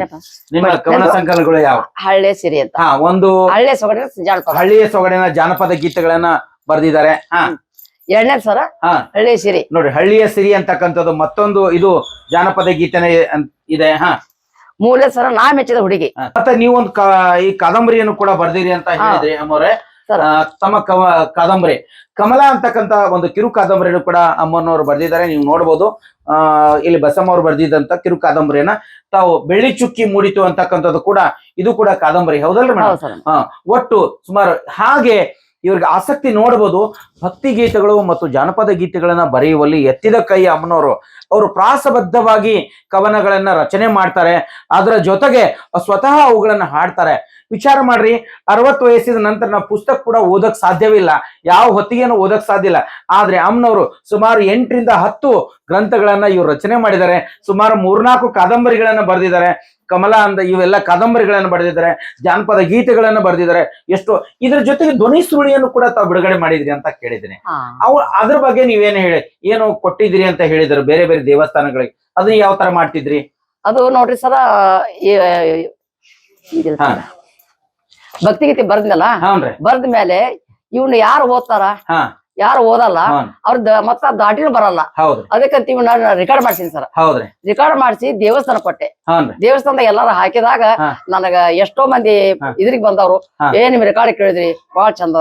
[SPEAKER 3] ನಿಮ್ಮ ಕವನ ಸಂಕಲನಗಳು ಯಾವ?
[SPEAKER 4] ಹಳ್ಳೆ ಸಿರಿ ಅಂತ.
[SPEAKER 3] ಹಾ ಒಂದು
[SPEAKER 4] ಹಳ್ಳೆ ಸೊಗಡಿನ ಜಾನಪದ.
[SPEAKER 3] ಹಳ್ಳಿಯ ಸೊಗಡಿನ ಜಾನಪದ ಗೀತೆಗಳನ್ನ ಬರೆದಿದ್ದಾರೆ. ಹಾ.
[SPEAKER 4] ಎರಡನೇ ಸರ
[SPEAKER 3] ಹಾ.
[SPEAKER 4] ಹಳ್ಳೆ ಸಿರಿ.
[SPEAKER 3] ನೋಡಿ ಹಳ್ಳಿಯ ಸಿರಿ ಅಂತಕ್ಕಂಥದ್ದು ಮತ್ತೊಂದು ಇದು ಜಾನಪದ ಗೀತೆನೇ ಇದೆ. ಹಾ.
[SPEAKER 4] ಮೂಲ ಸರ ನಾ ಮೆಚ್ಚಿದ ಹುಡುಗಿ.
[SPEAKER 3] ಮತ್ತೆ ನೀವೊಂದು ಈ ಕಾದಂಬರಿಯನ್ನು ಕೂಡ ಬರ್ದಿರಿ ಅಂತ. ಹೇಳಿದ್ರಿ ಅಮ್ಮವ್ರೆ. ತಮ್ಮ ಕವ ಕಾದಂಬರಿ. ಕಮಲ ಅಂತಕ್ಕಂತ ಒಂದು ಕಿರು ಕಾದಂಬರಿಯನ್ನು ಕೂಡ ಅಮ್ಮನವರು ಬರೆದಿದ್ದಾರೆ ನೀವು ನೋಡ್ಬೋದು. ಆ ಇಲ್ಲಿ ಬಸಮ್ಮ ಅವರು ಬರೆದಿದ್ದಂತ ಕಿರು ಕಾದಂಬರಿಯನ್ನ ತಾವು ಬೆಳ್ಳಿ ಚುಕ್ಕಿ ಮೂಡಿತು ಅಂತಕ್ಕಂಥದ್ದು ಕೂಡ ಇದು ಕೂಡ ಕಾದಂಬರಿ. ಹೌದಲ್ರಿ ಮೇಡಮ್? ಒಟ್ಟು ಸುಮಾರು ಹಾಗೆ ಇವ್ರಿಗೆ ಆಸಕ್ತಿ ನೋಡಬಹುದು ಭಕ್ತಿ ಗೀತೆಗಳು ಮತ್ತು ಜಾನಪದ ಗೀತೆಗಳನ್ನ ಬರೆಯುವಲ್ಲಿ ಎತ್ತಿದ ಕೈ ಅಮ್ಮನವರು. ಅವರು ಪ್ರಾಸಬದ್ಧವಾಗಿ ಕವನಗಳನ್ನ ರಚನೆ ಮಾಡ್ತಾರೆ. ಅದರ ಜೊತೆಗೆ ಸ್ವತಃ ಅವುಗಳನ್ನ ಹಾಡ್ತಾರೆ. ವಿಚಾರ ಮಾಡ್ರಿ, ಅರವತ್ತು ವಯಸ್ಸಿದ ನಂತರ ನಾವು ಪುಸ್ತಕ ಕೂಡ ಓದಕ್ ಸಾಧ್ಯವಿಲ್ಲ. ಯಾವ ಹೊತ್ತಿಗೆನೂ ಓದಕ್ ಸಾಧ್ಯ ಇಲ್ಲ. ಆದ್ರೆ ಅಮ್ಮನವರು ಸುಮಾರು ಎಂಟರಿಂದ ಹತ್ತು ಗ್ರಂಥಗಳನ್ನ ಇವ್ರು ರಚನೆ ಮಾಡಿದ್ದಾರೆ. ಸುಮಾರು ಮೂರ್ನಾಲ್ಕು ಕಾದಂಬರಿಗಳನ್ನ ಬರೆದಿದ್ದಾರೆ. ಕಮಲ ಅಂದ ಇವೆಲ್ಲ ಕಾದಂಬರಿಗಳನ್ನು ಬರೆದಿದ್ದಾರೆ ಜಾನಪದ ಗೀತೆಗಳನ್ನು ಬರೆದಿದ್ದಾರೆ. ಎಷ್ಟು ಇದ್ರ ಜೊತೆಗೆ ಧ್ವನಿ ಸುರುಳಿಯನ್ನು ಕೂಡ ತಾವು ಬಿಡುಗಡೆ ಮಾಡಿದ್ರಿ ಅಂತ ಕೇಳಿದ್ದೀನಿ. ಅವ ಅದ್ರ ಬಗ್ಗೆ ನೀವೇನು ಹೇಳಿ ಏನು ಕೊಟ್ಟಿದ್ದೀರಿ ಅಂತ ಹೇಳಿದ್ರು ಬೇರೆ ಬೇರೆ ದೇವಸ್ಥಾನಗಳಿಗೆ. ಅದನ್ನ ಯಾವ ತರ ಮಾಡ್ತಿದ್ರಿ?
[SPEAKER 4] ಅದು ನೋಡ್ರಿ ಸರ ಭಕ್ತಿ. ಭಕ್ತಿಗೀತೆ ಬರ್ದ್ನಲ್ಲ? ಬರ್ದ ಮೇಲೆ ಇವ್ನ ಯಾರು ಓದ್ತಾರ?
[SPEAKER 3] ಹಾ.
[SPEAKER 4] ಯಾರು ಓದಲ್ಲ ಅವ್ರ ಮತ್ತ ದಾಟಿನೂ ಬರಲ್ಲ. ಅದಕ್ಕಂತೀವಿ ನಾನು ರೆಕಾರ್ಡ್ ಮಾಡ್ತೀನಿ ಸರ್.
[SPEAKER 3] ಹೌದ್ರಿ.
[SPEAKER 4] ರೆಕಾರ್ಡ್ ಮಾಡಿಸಿ ದೇವಸ್ಥಾನ ಕೊಟ್ಟೆ.
[SPEAKER 3] ದೇವಸ್ಥಾನದ
[SPEAKER 4] ದೇವಸ್ಥಾನದಾಗ ಎಲ್ಲಾರು ಹಾಕಿದಾಗ. ನನಗ ಎಷ್ಟೋ ಮಂದಿ. ಇದ್ರಿಗೆ ಬಂದವರು. ಏ ನಿಮ್ ರೆಕಾರ್ಡ್ ಕೇಳಿದ್ರಿ ಬಾಳ ಚಂದ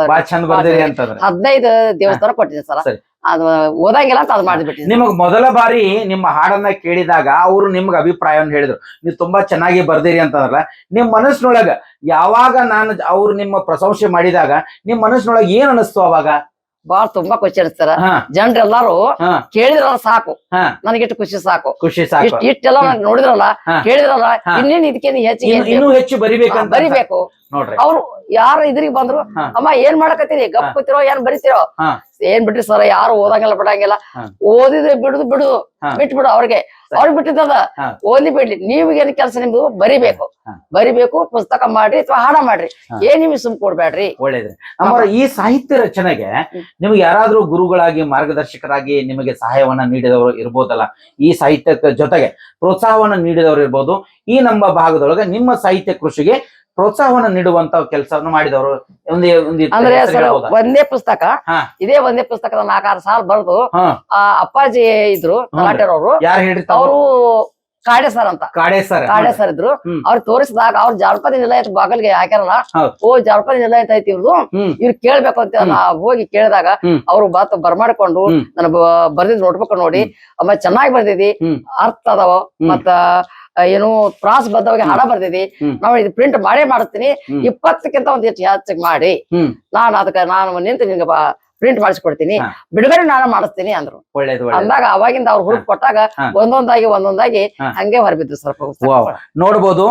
[SPEAKER 3] ಅಂತಂದ್ರೆ.
[SPEAKER 4] ಹದಿನೈದು ದೇವಸ್ಥಾನ ಕೊಟ್ಟಿದ್ದೆ ಸರ್. ಅದು ಓದಂಗಿಲ್ಲ ಅಂತ ಅದ್ ಮಾಡಿಬಿಟ್ಟಿದೆ.
[SPEAKER 3] ನಿಮಗ್ ಮೊದಲ ಬಾರಿ ನಿಮ್ಮ ಹಾಡನ್ನ ಕೇಳಿದಾಗ ಅವರು ನಿಮ್ಗೆ ಅಭಿಪ್ರಾಯವನ್ನು ಹೇಳಿದ್ರು. ನೀವು ತುಂಬಾ ಚೆನ್ನಾಗಿ ಬರ್ದಿರಿ ಅಂತಂದ್ರಲ್ಲ. ನಿಮ್ ಮನಸ್ಸಿನೊಳಗ ಯಾವಾಗ ನಾನು ಅವ್ರು ನಿಮ್ಮ ಪ್ರಶಂಸೆ ಮಾಡಿದಾಗ ನಿಮ್ ಮನಸ್ಸಿನೊಳಗ ಏನ್ ಅನಿಸ್ತು ಅವಾಗ?
[SPEAKER 4] ಬಾಳ ತುಂಬಾ ಖುಷಿ ಅನಿಸ್ತಾರ
[SPEAKER 3] ಹಾ.
[SPEAKER 4] ಕೇಳಿದ್ರಲ್ಲ ಸಾಕು. ನನಗಿಟ್ಟು ಖುಷಿ ಸಾಕು.
[SPEAKER 3] ಖುಷಿ ಸಾಕು.
[SPEAKER 4] ಇಷ್ಟ ಇಷ್ಟೆಲ್ಲ ನೋಡಿದ್ರಲ್ಲ. ಕೇಳಿದ್ರಲ್ಲ
[SPEAKER 3] ಇನ್ನೇನು
[SPEAKER 4] ಇನ್ನೇನ್ ಇದಕ್ಕೆ ಹೆಚ್ಚಿಗೆ
[SPEAKER 3] ಇನ್ನು- ಹೆಚ್ಚು ಬರಿಬೇಕಂತ
[SPEAKER 4] ಬರಿಬೇಕು.
[SPEAKER 3] ನೋಡ್ರಿ.
[SPEAKER 4] ಅವ್ರು ಯಾರ ಇದ್ರಿಗೆ ಬಂದ್ರು. ಅಮ್ಮ ಏನ್ ಮಾಡಕತ್ತೀರಿ? ಗಪ್. ಕೂತಿರೋ ಏನ್ ಬರಿತಿರೋ. ಏನ್ ಬಿಟ್ರಿ ಸರ್ ಯಾರು ಓದಂಗಿಲ್ಲ ಬಿಡಂಗಿಲ್ಲ. ಓದಿದ್ರೆ ಬಿಡುದು ಬಿಡುದು
[SPEAKER 3] ಬಿಟ್ಟು
[SPEAKER 4] ಬಿಟ್ಬಿಡು ಅವ್ರಿಗೆ. ಅವ್ರಿಗೆ ಬಿಟ್ಟಿದ್ದದ. ಓದಿ ಬಿಡ್ಲಿ. ನೀವೇನ್ ಕೆಲಸ ನಿಮ್ದು ಬರಿಬೇಕು. ಬರಿಬೇಕು ಪುಸ್ತಕ ಮಾಡ್ರಿ ಅಥವಾ ಹಾಡ ಮಾಡ್ರಿ. ಏನ್ ನಿಮ್ಗೆ ಸುಮ್ ಕೊಡ್ಬೇಡ್ರಿ
[SPEAKER 3] ಒಳ್ಳೇದ್ರಿ ನಮ್ಮ ಈ ಸಾಹಿತ್ಯ ರಚನೆಗೆ ನಿಮ್ಗೆ ಯಾರಾದ್ರೂ ಗುರುಗಳಾಗಿ ಮಾರ್ಗದರ್ಶಕರಾಗಿ ನಿಮಗೆ ಸಹಾಯವನ್ನ ನೀಡಿದವರು ಇರ್ಬೋದಲ್ಲ. ಈ ಸಾಹಿತ್ಯದ ಜೊತೆಗೆ ಪ್ರೋತ್ಸಾಹವನ್ನ ನೀಡಿದವರು ಇರ್ಬೋದು. ಈ ನಮ್ಮ ಭಾಗದೊಳಗೆ ನಿಮ್ಮ ಸಾಹಿತ್ಯ ಕೃಷಿಗೆ ಪ್ರೋತ್ಸಾಹವನ್ನ ನೀಡುವಂತ ಕೆಲಸವನ್ನು ಮಾಡಿದವರು ಒಂದೇ
[SPEAKER 4] ಅಂದ್ರೆ ಸರ್? ಒಂದೇ ಪುಸ್ತಕ. ಇದೇ ಒಂದೇ ಪುಸ್ತಕದ ನಾಲ್ಕಾರು ಸಾಲ ಬರೆದು ಆ ಅಪ್ಪಾಜಿ ಇದ್ರು ಅವರು
[SPEAKER 3] ಯಾರು ಹೇಳಿರ್ತ
[SPEAKER 4] ಅವರು ಕಾಡೆ ಸರ್ ಅಂತ.
[SPEAKER 3] ಕಾಡೆ ಸರ್
[SPEAKER 4] ಕಾಡೆ ಸರ್ ಇದ್ರು. ಅವ್ರು ತೋರಿಸಿದಾಗ ಅವ್ರ ಜಾನಪದ ನಿಲಯ ಬಾಗಲ್ಗೆ ಹಾಕ್ಯಾರಲ್ಲ? ಓ ಜಾನಪದ ನಿಲಯ ಐತಿ ಇವ್ರದು. ಇವ್ರು ಕೇಳ್ಬೇಕು ಅಂತ ಹೋಗಿ ಕೇಳಿದಾಗ. ಅವ್ರು ಬಾತ್ ಬರ್ಮಾಡ್ಕೊಂಡು. ನನ್ನ ಬರ್ದಿದ್ ನೋಡ್ಬೇಕು ನೋಡಿ ಅಮ್ಮ ಚೆನ್ನಾಗಿ ಬರ್ದಿದಿ ಅರ್ಥ ಅದಾವ. ಮತ್ತ ಏನು ತ್ರಾಸ್ ಬದ್ಧವಾಗಿ ಹಣ ಬರ್ದಿದಿ. ನಾವು ಇದು ಪ್ರಿಂಟ್ ಮಾಡೇ ಮಾಡ್ತೀನಿ. ಇಪ್ಪತ್ತಕ್ಕಿಂತ ಒಂದ್ ಹೆಚ್ಚು ಹೆಚ್ಚು ಮಾಡಿ ನಾನು ಅದಕ್ಕೆ ನಾನು ನಿಂತು ನಿನ್ಗೆ ಪ್ರಿಂಟ್ ಮಾಡಿಸ್ಕೊಡ್ತೀನಿ. ಬಿಡುಗಡೆ ನಾನು ಮಾಡಿಸ್ತೀನಿ ಅಂದ್ರು. ಅಂದಾಗ ಅವಾಗಿಂದ ಅವ್ರು ಹುಡುಕ್ ಕೊಟ್ಟಾಗ ಒಂದೊಂದಾಗಿ ಒಂದೊಂದಾಗಿ. ಹಂಗೆ ಹೊರಬಿದ್ರು ಸ್ವಲ್ಪ.
[SPEAKER 3] ನೋಡ್ಬೋದು.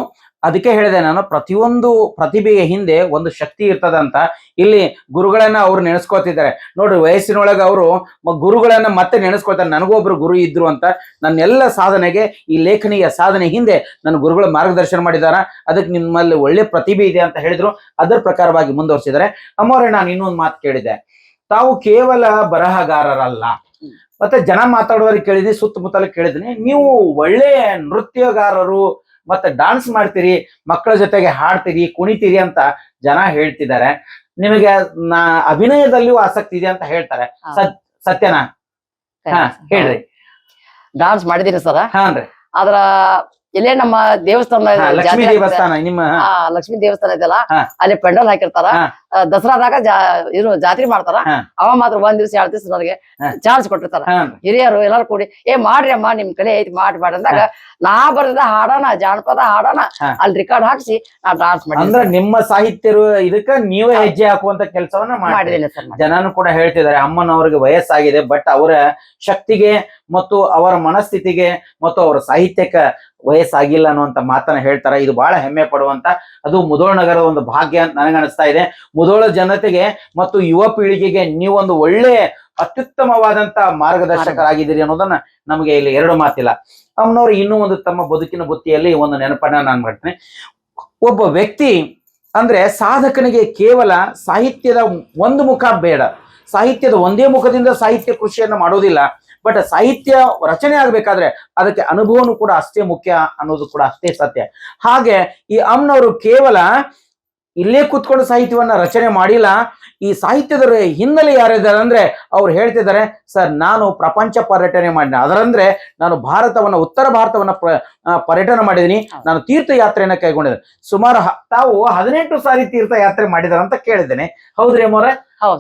[SPEAKER 3] ಅದಕ್ಕೆ ಹೇಳಿದೆ ನಾನು ಪ್ರತಿಯೊಂದು ಪ್ರತಿಭೆಯ ಹಿಂದೆ ಒಂದು ಶಕ್ತಿ ಇರ್ತದಂತ ಇಲ್ಲಿ ಗುರುಗಳನ್ನ ಅವ್ರು ನೆನೆಸ್ಕೊತಿದ್ದಾರೆ. ನೋಡ್ರಿ ವಯಸ್ಸಿನೊಳಗೆ ಅವರು ಗುರುಗಳನ್ನ ಮತ್ತೆ ನೆನೆಸ್ಕೊಳ್ತಾರೆ. ನನಗೊಬ್ರು ಗುರು ಇದ್ರು ಅಂತ ನನ್ನೆಲ್ಲ ಸಾಧನೆಗೆ ಈ ಲೇಖನಿಯ ಸಾಧನೆ ಹಿಂದೆ ನನ್ನ ಗುರುಗಳು ಮಾರ್ಗದರ್ಶನ ಮಾಡಿದಾರ. ಅದಕ್ಕೆ ನಿಮ್ಮಲ್ಲಿ ಒಳ್ಳೆ ಪ್ರತಿಭೆ ಇದೆ ಅಂತ ಹೇಳಿದ್ರು. ಅದರ ಪ್ರಕಾರವಾಗಿ ಮುಂದುವರಿಸಿದ್ದಾರೆ. ಅಮ್ಮವ್ರೆ ನಾನು ಇನ್ನೊಂದು ಮಾತು ಕೇಳಿದೆ. ತಾವು ಕೇವಲ ಬರಹಗಾರರಲ್ಲ. ಮತ್ತೆ ಜನ ಮಾತಾಡೋರಿಗೆ ಕೇಳಿದ್ವಿ ಸುತ್ತಮುತ್ತಲ ಕೇಳಿದ್ನಿ ನೀವು ಒಳ್ಳೆಯ ನೃತ್ಯಗಾರರು ಮತ್ತೆ ಡಾನ್ಸ್ ಮಾಡ್ತೀರಿ ಮಕ್ಕಳ ಜೊತೆಗೆ ಹಾಡ್ತೀರಿ ಕುಣಿತೀರಿ ಅಂತ ಜನ ಹೇಳ್ತಿದ್ದಾರೆ. ನಿಮಗೆ ನಾ ಅಭಿನಯದಲ್ಲಿಯೂ ಆಸಕ್ತಿ ಇದೆ ಅಂತ ಹೇಳ್ತಾರೆ. ಸತ್ಯನಾ? ಹಾ ಹೇಳ್ರಿ.
[SPEAKER 4] ಡಾನ್ಸ್ ಮಾಡಿದಿರಿ ಸರ್?
[SPEAKER 3] ಹಾನ್ರಿ
[SPEAKER 4] ಅದ್ರ. ಇಲ್ಲೇ ನಮ್ಮ ದೇವಸ್ಥಾನ
[SPEAKER 3] ಲಕ್ಷ್ಮೀ ದೇವಸ್ಥಾನ ನಿಮ್ಮ
[SPEAKER 4] ಲಕ್ಷ್ಮೀ ದೇವಸ್ಥಾನ ಇದೆಯಲ್ಲ. ಅಲ್ಲಿ ಪೆಂಡಲ್ ಹಾಕಿರ್ತಾರ. ದಸರಾದಾಗ ಜಾ ಇದು ಜಾತ್ರೆ ಮಾಡ್ತಾರ. ಅವ ಮಾತ್ರ ಒಂದ್ ದಿವ್ಸ ಎರಡ್ ದಿವ್ಸ ನನಗೆ
[SPEAKER 3] ಚಾರ್ಜ್
[SPEAKER 4] ಚಾನ್ಸ್ ಕೊಟ್ಟಿರ್ತಾರ ಹಿರಿಯರು ಎಲ್ಲಾರು ಕೂಡಿ ಏ ಮಾಡ್ರಿ ಅಮ್ಮ ನಿಮ್ ಕಡೆ ಐತಿ ಮಾಡಿ ಮಾಡಿ ಅಂದಾಗ ನಾ ಬರ್ದ ಹಾಡನ ಜಾನಪದ ಹಾಡನ. ಅಲ್ಲಿ ರೆಕಾರ್ಡ್ ಹಾಕ್ಸಿ ನಾ ಡಾನ್ಸ್
[SPEAKER 3] ಅಂದ್ರೆ
[SPEAKER 4] ಮಾಡಿ
[SPEAKER 3] ನಿಮ್ಮ ಸಾಹಿತ್ಯ ಇದಕ್ಕ ನೀವೇ ಹೆಜ್ಜೆ ಹಾಕುವಂತ ಕೆಲಸವನ್ನ ಮಾಡಿ
[SPEAKER 4] ಮಾಡಿದ್ದೀನಿ ಸರ್
[SPEAKER 3] ಜನನು ಕೂಡ ಹೇಳ್ತಿದ್ದಾರೆ ಅಮ್ಮನವ್ರಿಗೆ ವಯಸ್ಸಾಗಿದೆ ಬಟ್ ಅವರ ಶಕ್ತಿಗೆ ಮತ್ತು ಅವರ ಮನಸ್ಥಿತಿಗೆ ಮತ್ತು ಅವರ ಸಾಹಿತ್ಯಕ್ಕೆ ವಯಸ್ಸಾಗಿಲ್ಲ ಅನ್ನುವಂತ ಮಾತನ್ನ ಹೇಳ್ತಾರೆ. ಇದು ಬಹಳ ಹೆಮ್ಮೆ ಪಡುವಂತ ಅದು ಮುದೋಳ್ ನಗರದ ಒಂದು ಭಾಗ್ಯ ಅಂತ ನನಗೆ ಅನಿಸ್ತಾ ಇದೆ. ಮುದೋಳ ಜನತೆಗೆ ಮತ್ತು ಯುವ ಪೀಳಿಗೆಗೆ ನೀವೊಂದು ಒಳ್ಳೆ ಅತ್ಯುತ್ತಮವಾದಂತ ಮಾರ್ಗದರ್ಶಕರಾಗಿದ್ದೀರಿ ಅನ್ನೋದನ್ನ ನಮಗೆ ಇಲ್ಲಿ ಎರಡು ಮಾತಿಲ್ಲ. ಅಮ್ಮನವ್ರು ಇನ್ನೂ ಒಂದು ತಮ್ಮ ಬದುಕಿನ ಬುತ್ತಿಯಲ್ಲಿ ಒಂದು ನೆನಪನ್ನ ನಾನು ಮಾಡ್ತೇನೆ. ಒಬ್ಬ ವ್ಯಕ್ತಿ ಅಂದ್ರೆ ಸಾಧಕನಿಗೆ ಕೇವಲ ಸಾಹಿತ್ಯದ ಒಂದು ಮುಖ ಬೇಡ. ಸಾಹಿತ್ಯದ ಒಂದೇ ಮುಖದಿಂದ ಸಾಹಿತ್ಯ ಕೃಷಿಯನ್ನು ಮಾಡೋದಿಲ್ಲ. ಬಟ್ ಸಾಹಿತ್ಯ ರಚನೆ ಆಗ್ಬೇಕಾದ್ರೆ ಅದಕ್ಕೆ ಅನುಭವನೂ ಕೂಡ ಅಷ್ಟೇ ಮುಖ್ಯ ಅನ್ನೋದು ಕೂಡ ಅಷ್ಟೇ ಸತ್ಯ. ಹಾಗೆ ಈ ಅಮ್ನವರು ಕೇವಲ ಇಲ್ಲೇ ಕೂತ್ಕೊಂಡು ಸಾಹಿತ್ಯವನ್ನ ರಚನೆ ಮಾಡಿಲ್ಲ. ಈ ಸಾಹಿತ್ಯದ ಹಿನ್ನೆಲೆ ಯಾರಿದ್ದಾರೆ ಅಂದ್ರೆ ಅವ್ರು ಹೇಳ್ತಿದ್ದಾರೆ ಸರ್ ನಾನು ಪ್ರಪಂಚ ಪರ್ಯಟನೆ ಮಾಡಿದೆ. ಅದರಂದ್ರೆ ನಾನು ಭಾರತವನ್ನ ಉತ್ತರ ಭಾರತವನ್ನ ಪರ್ಯಟನೆ ಮಾಡಿದೀನಿ ನಾನು ತೀರ್ಥಯಾತ್ರೆಯನ್ನ ಕೈಗೊಂಡಿದ್ದೇನೆ. ಸುಮಾರು ತಾವು ಹದಿನೆಂಟು ಸಾರಿ ತೀರ್ಥಯಾತ್ರೆ ಮಾಡಿದಾರ ಅಂತ ಕೇಳಿದ್ದೇನೆ. ಹೌದ್ರಿ
[SPEAKER 4] ಮೋರೆ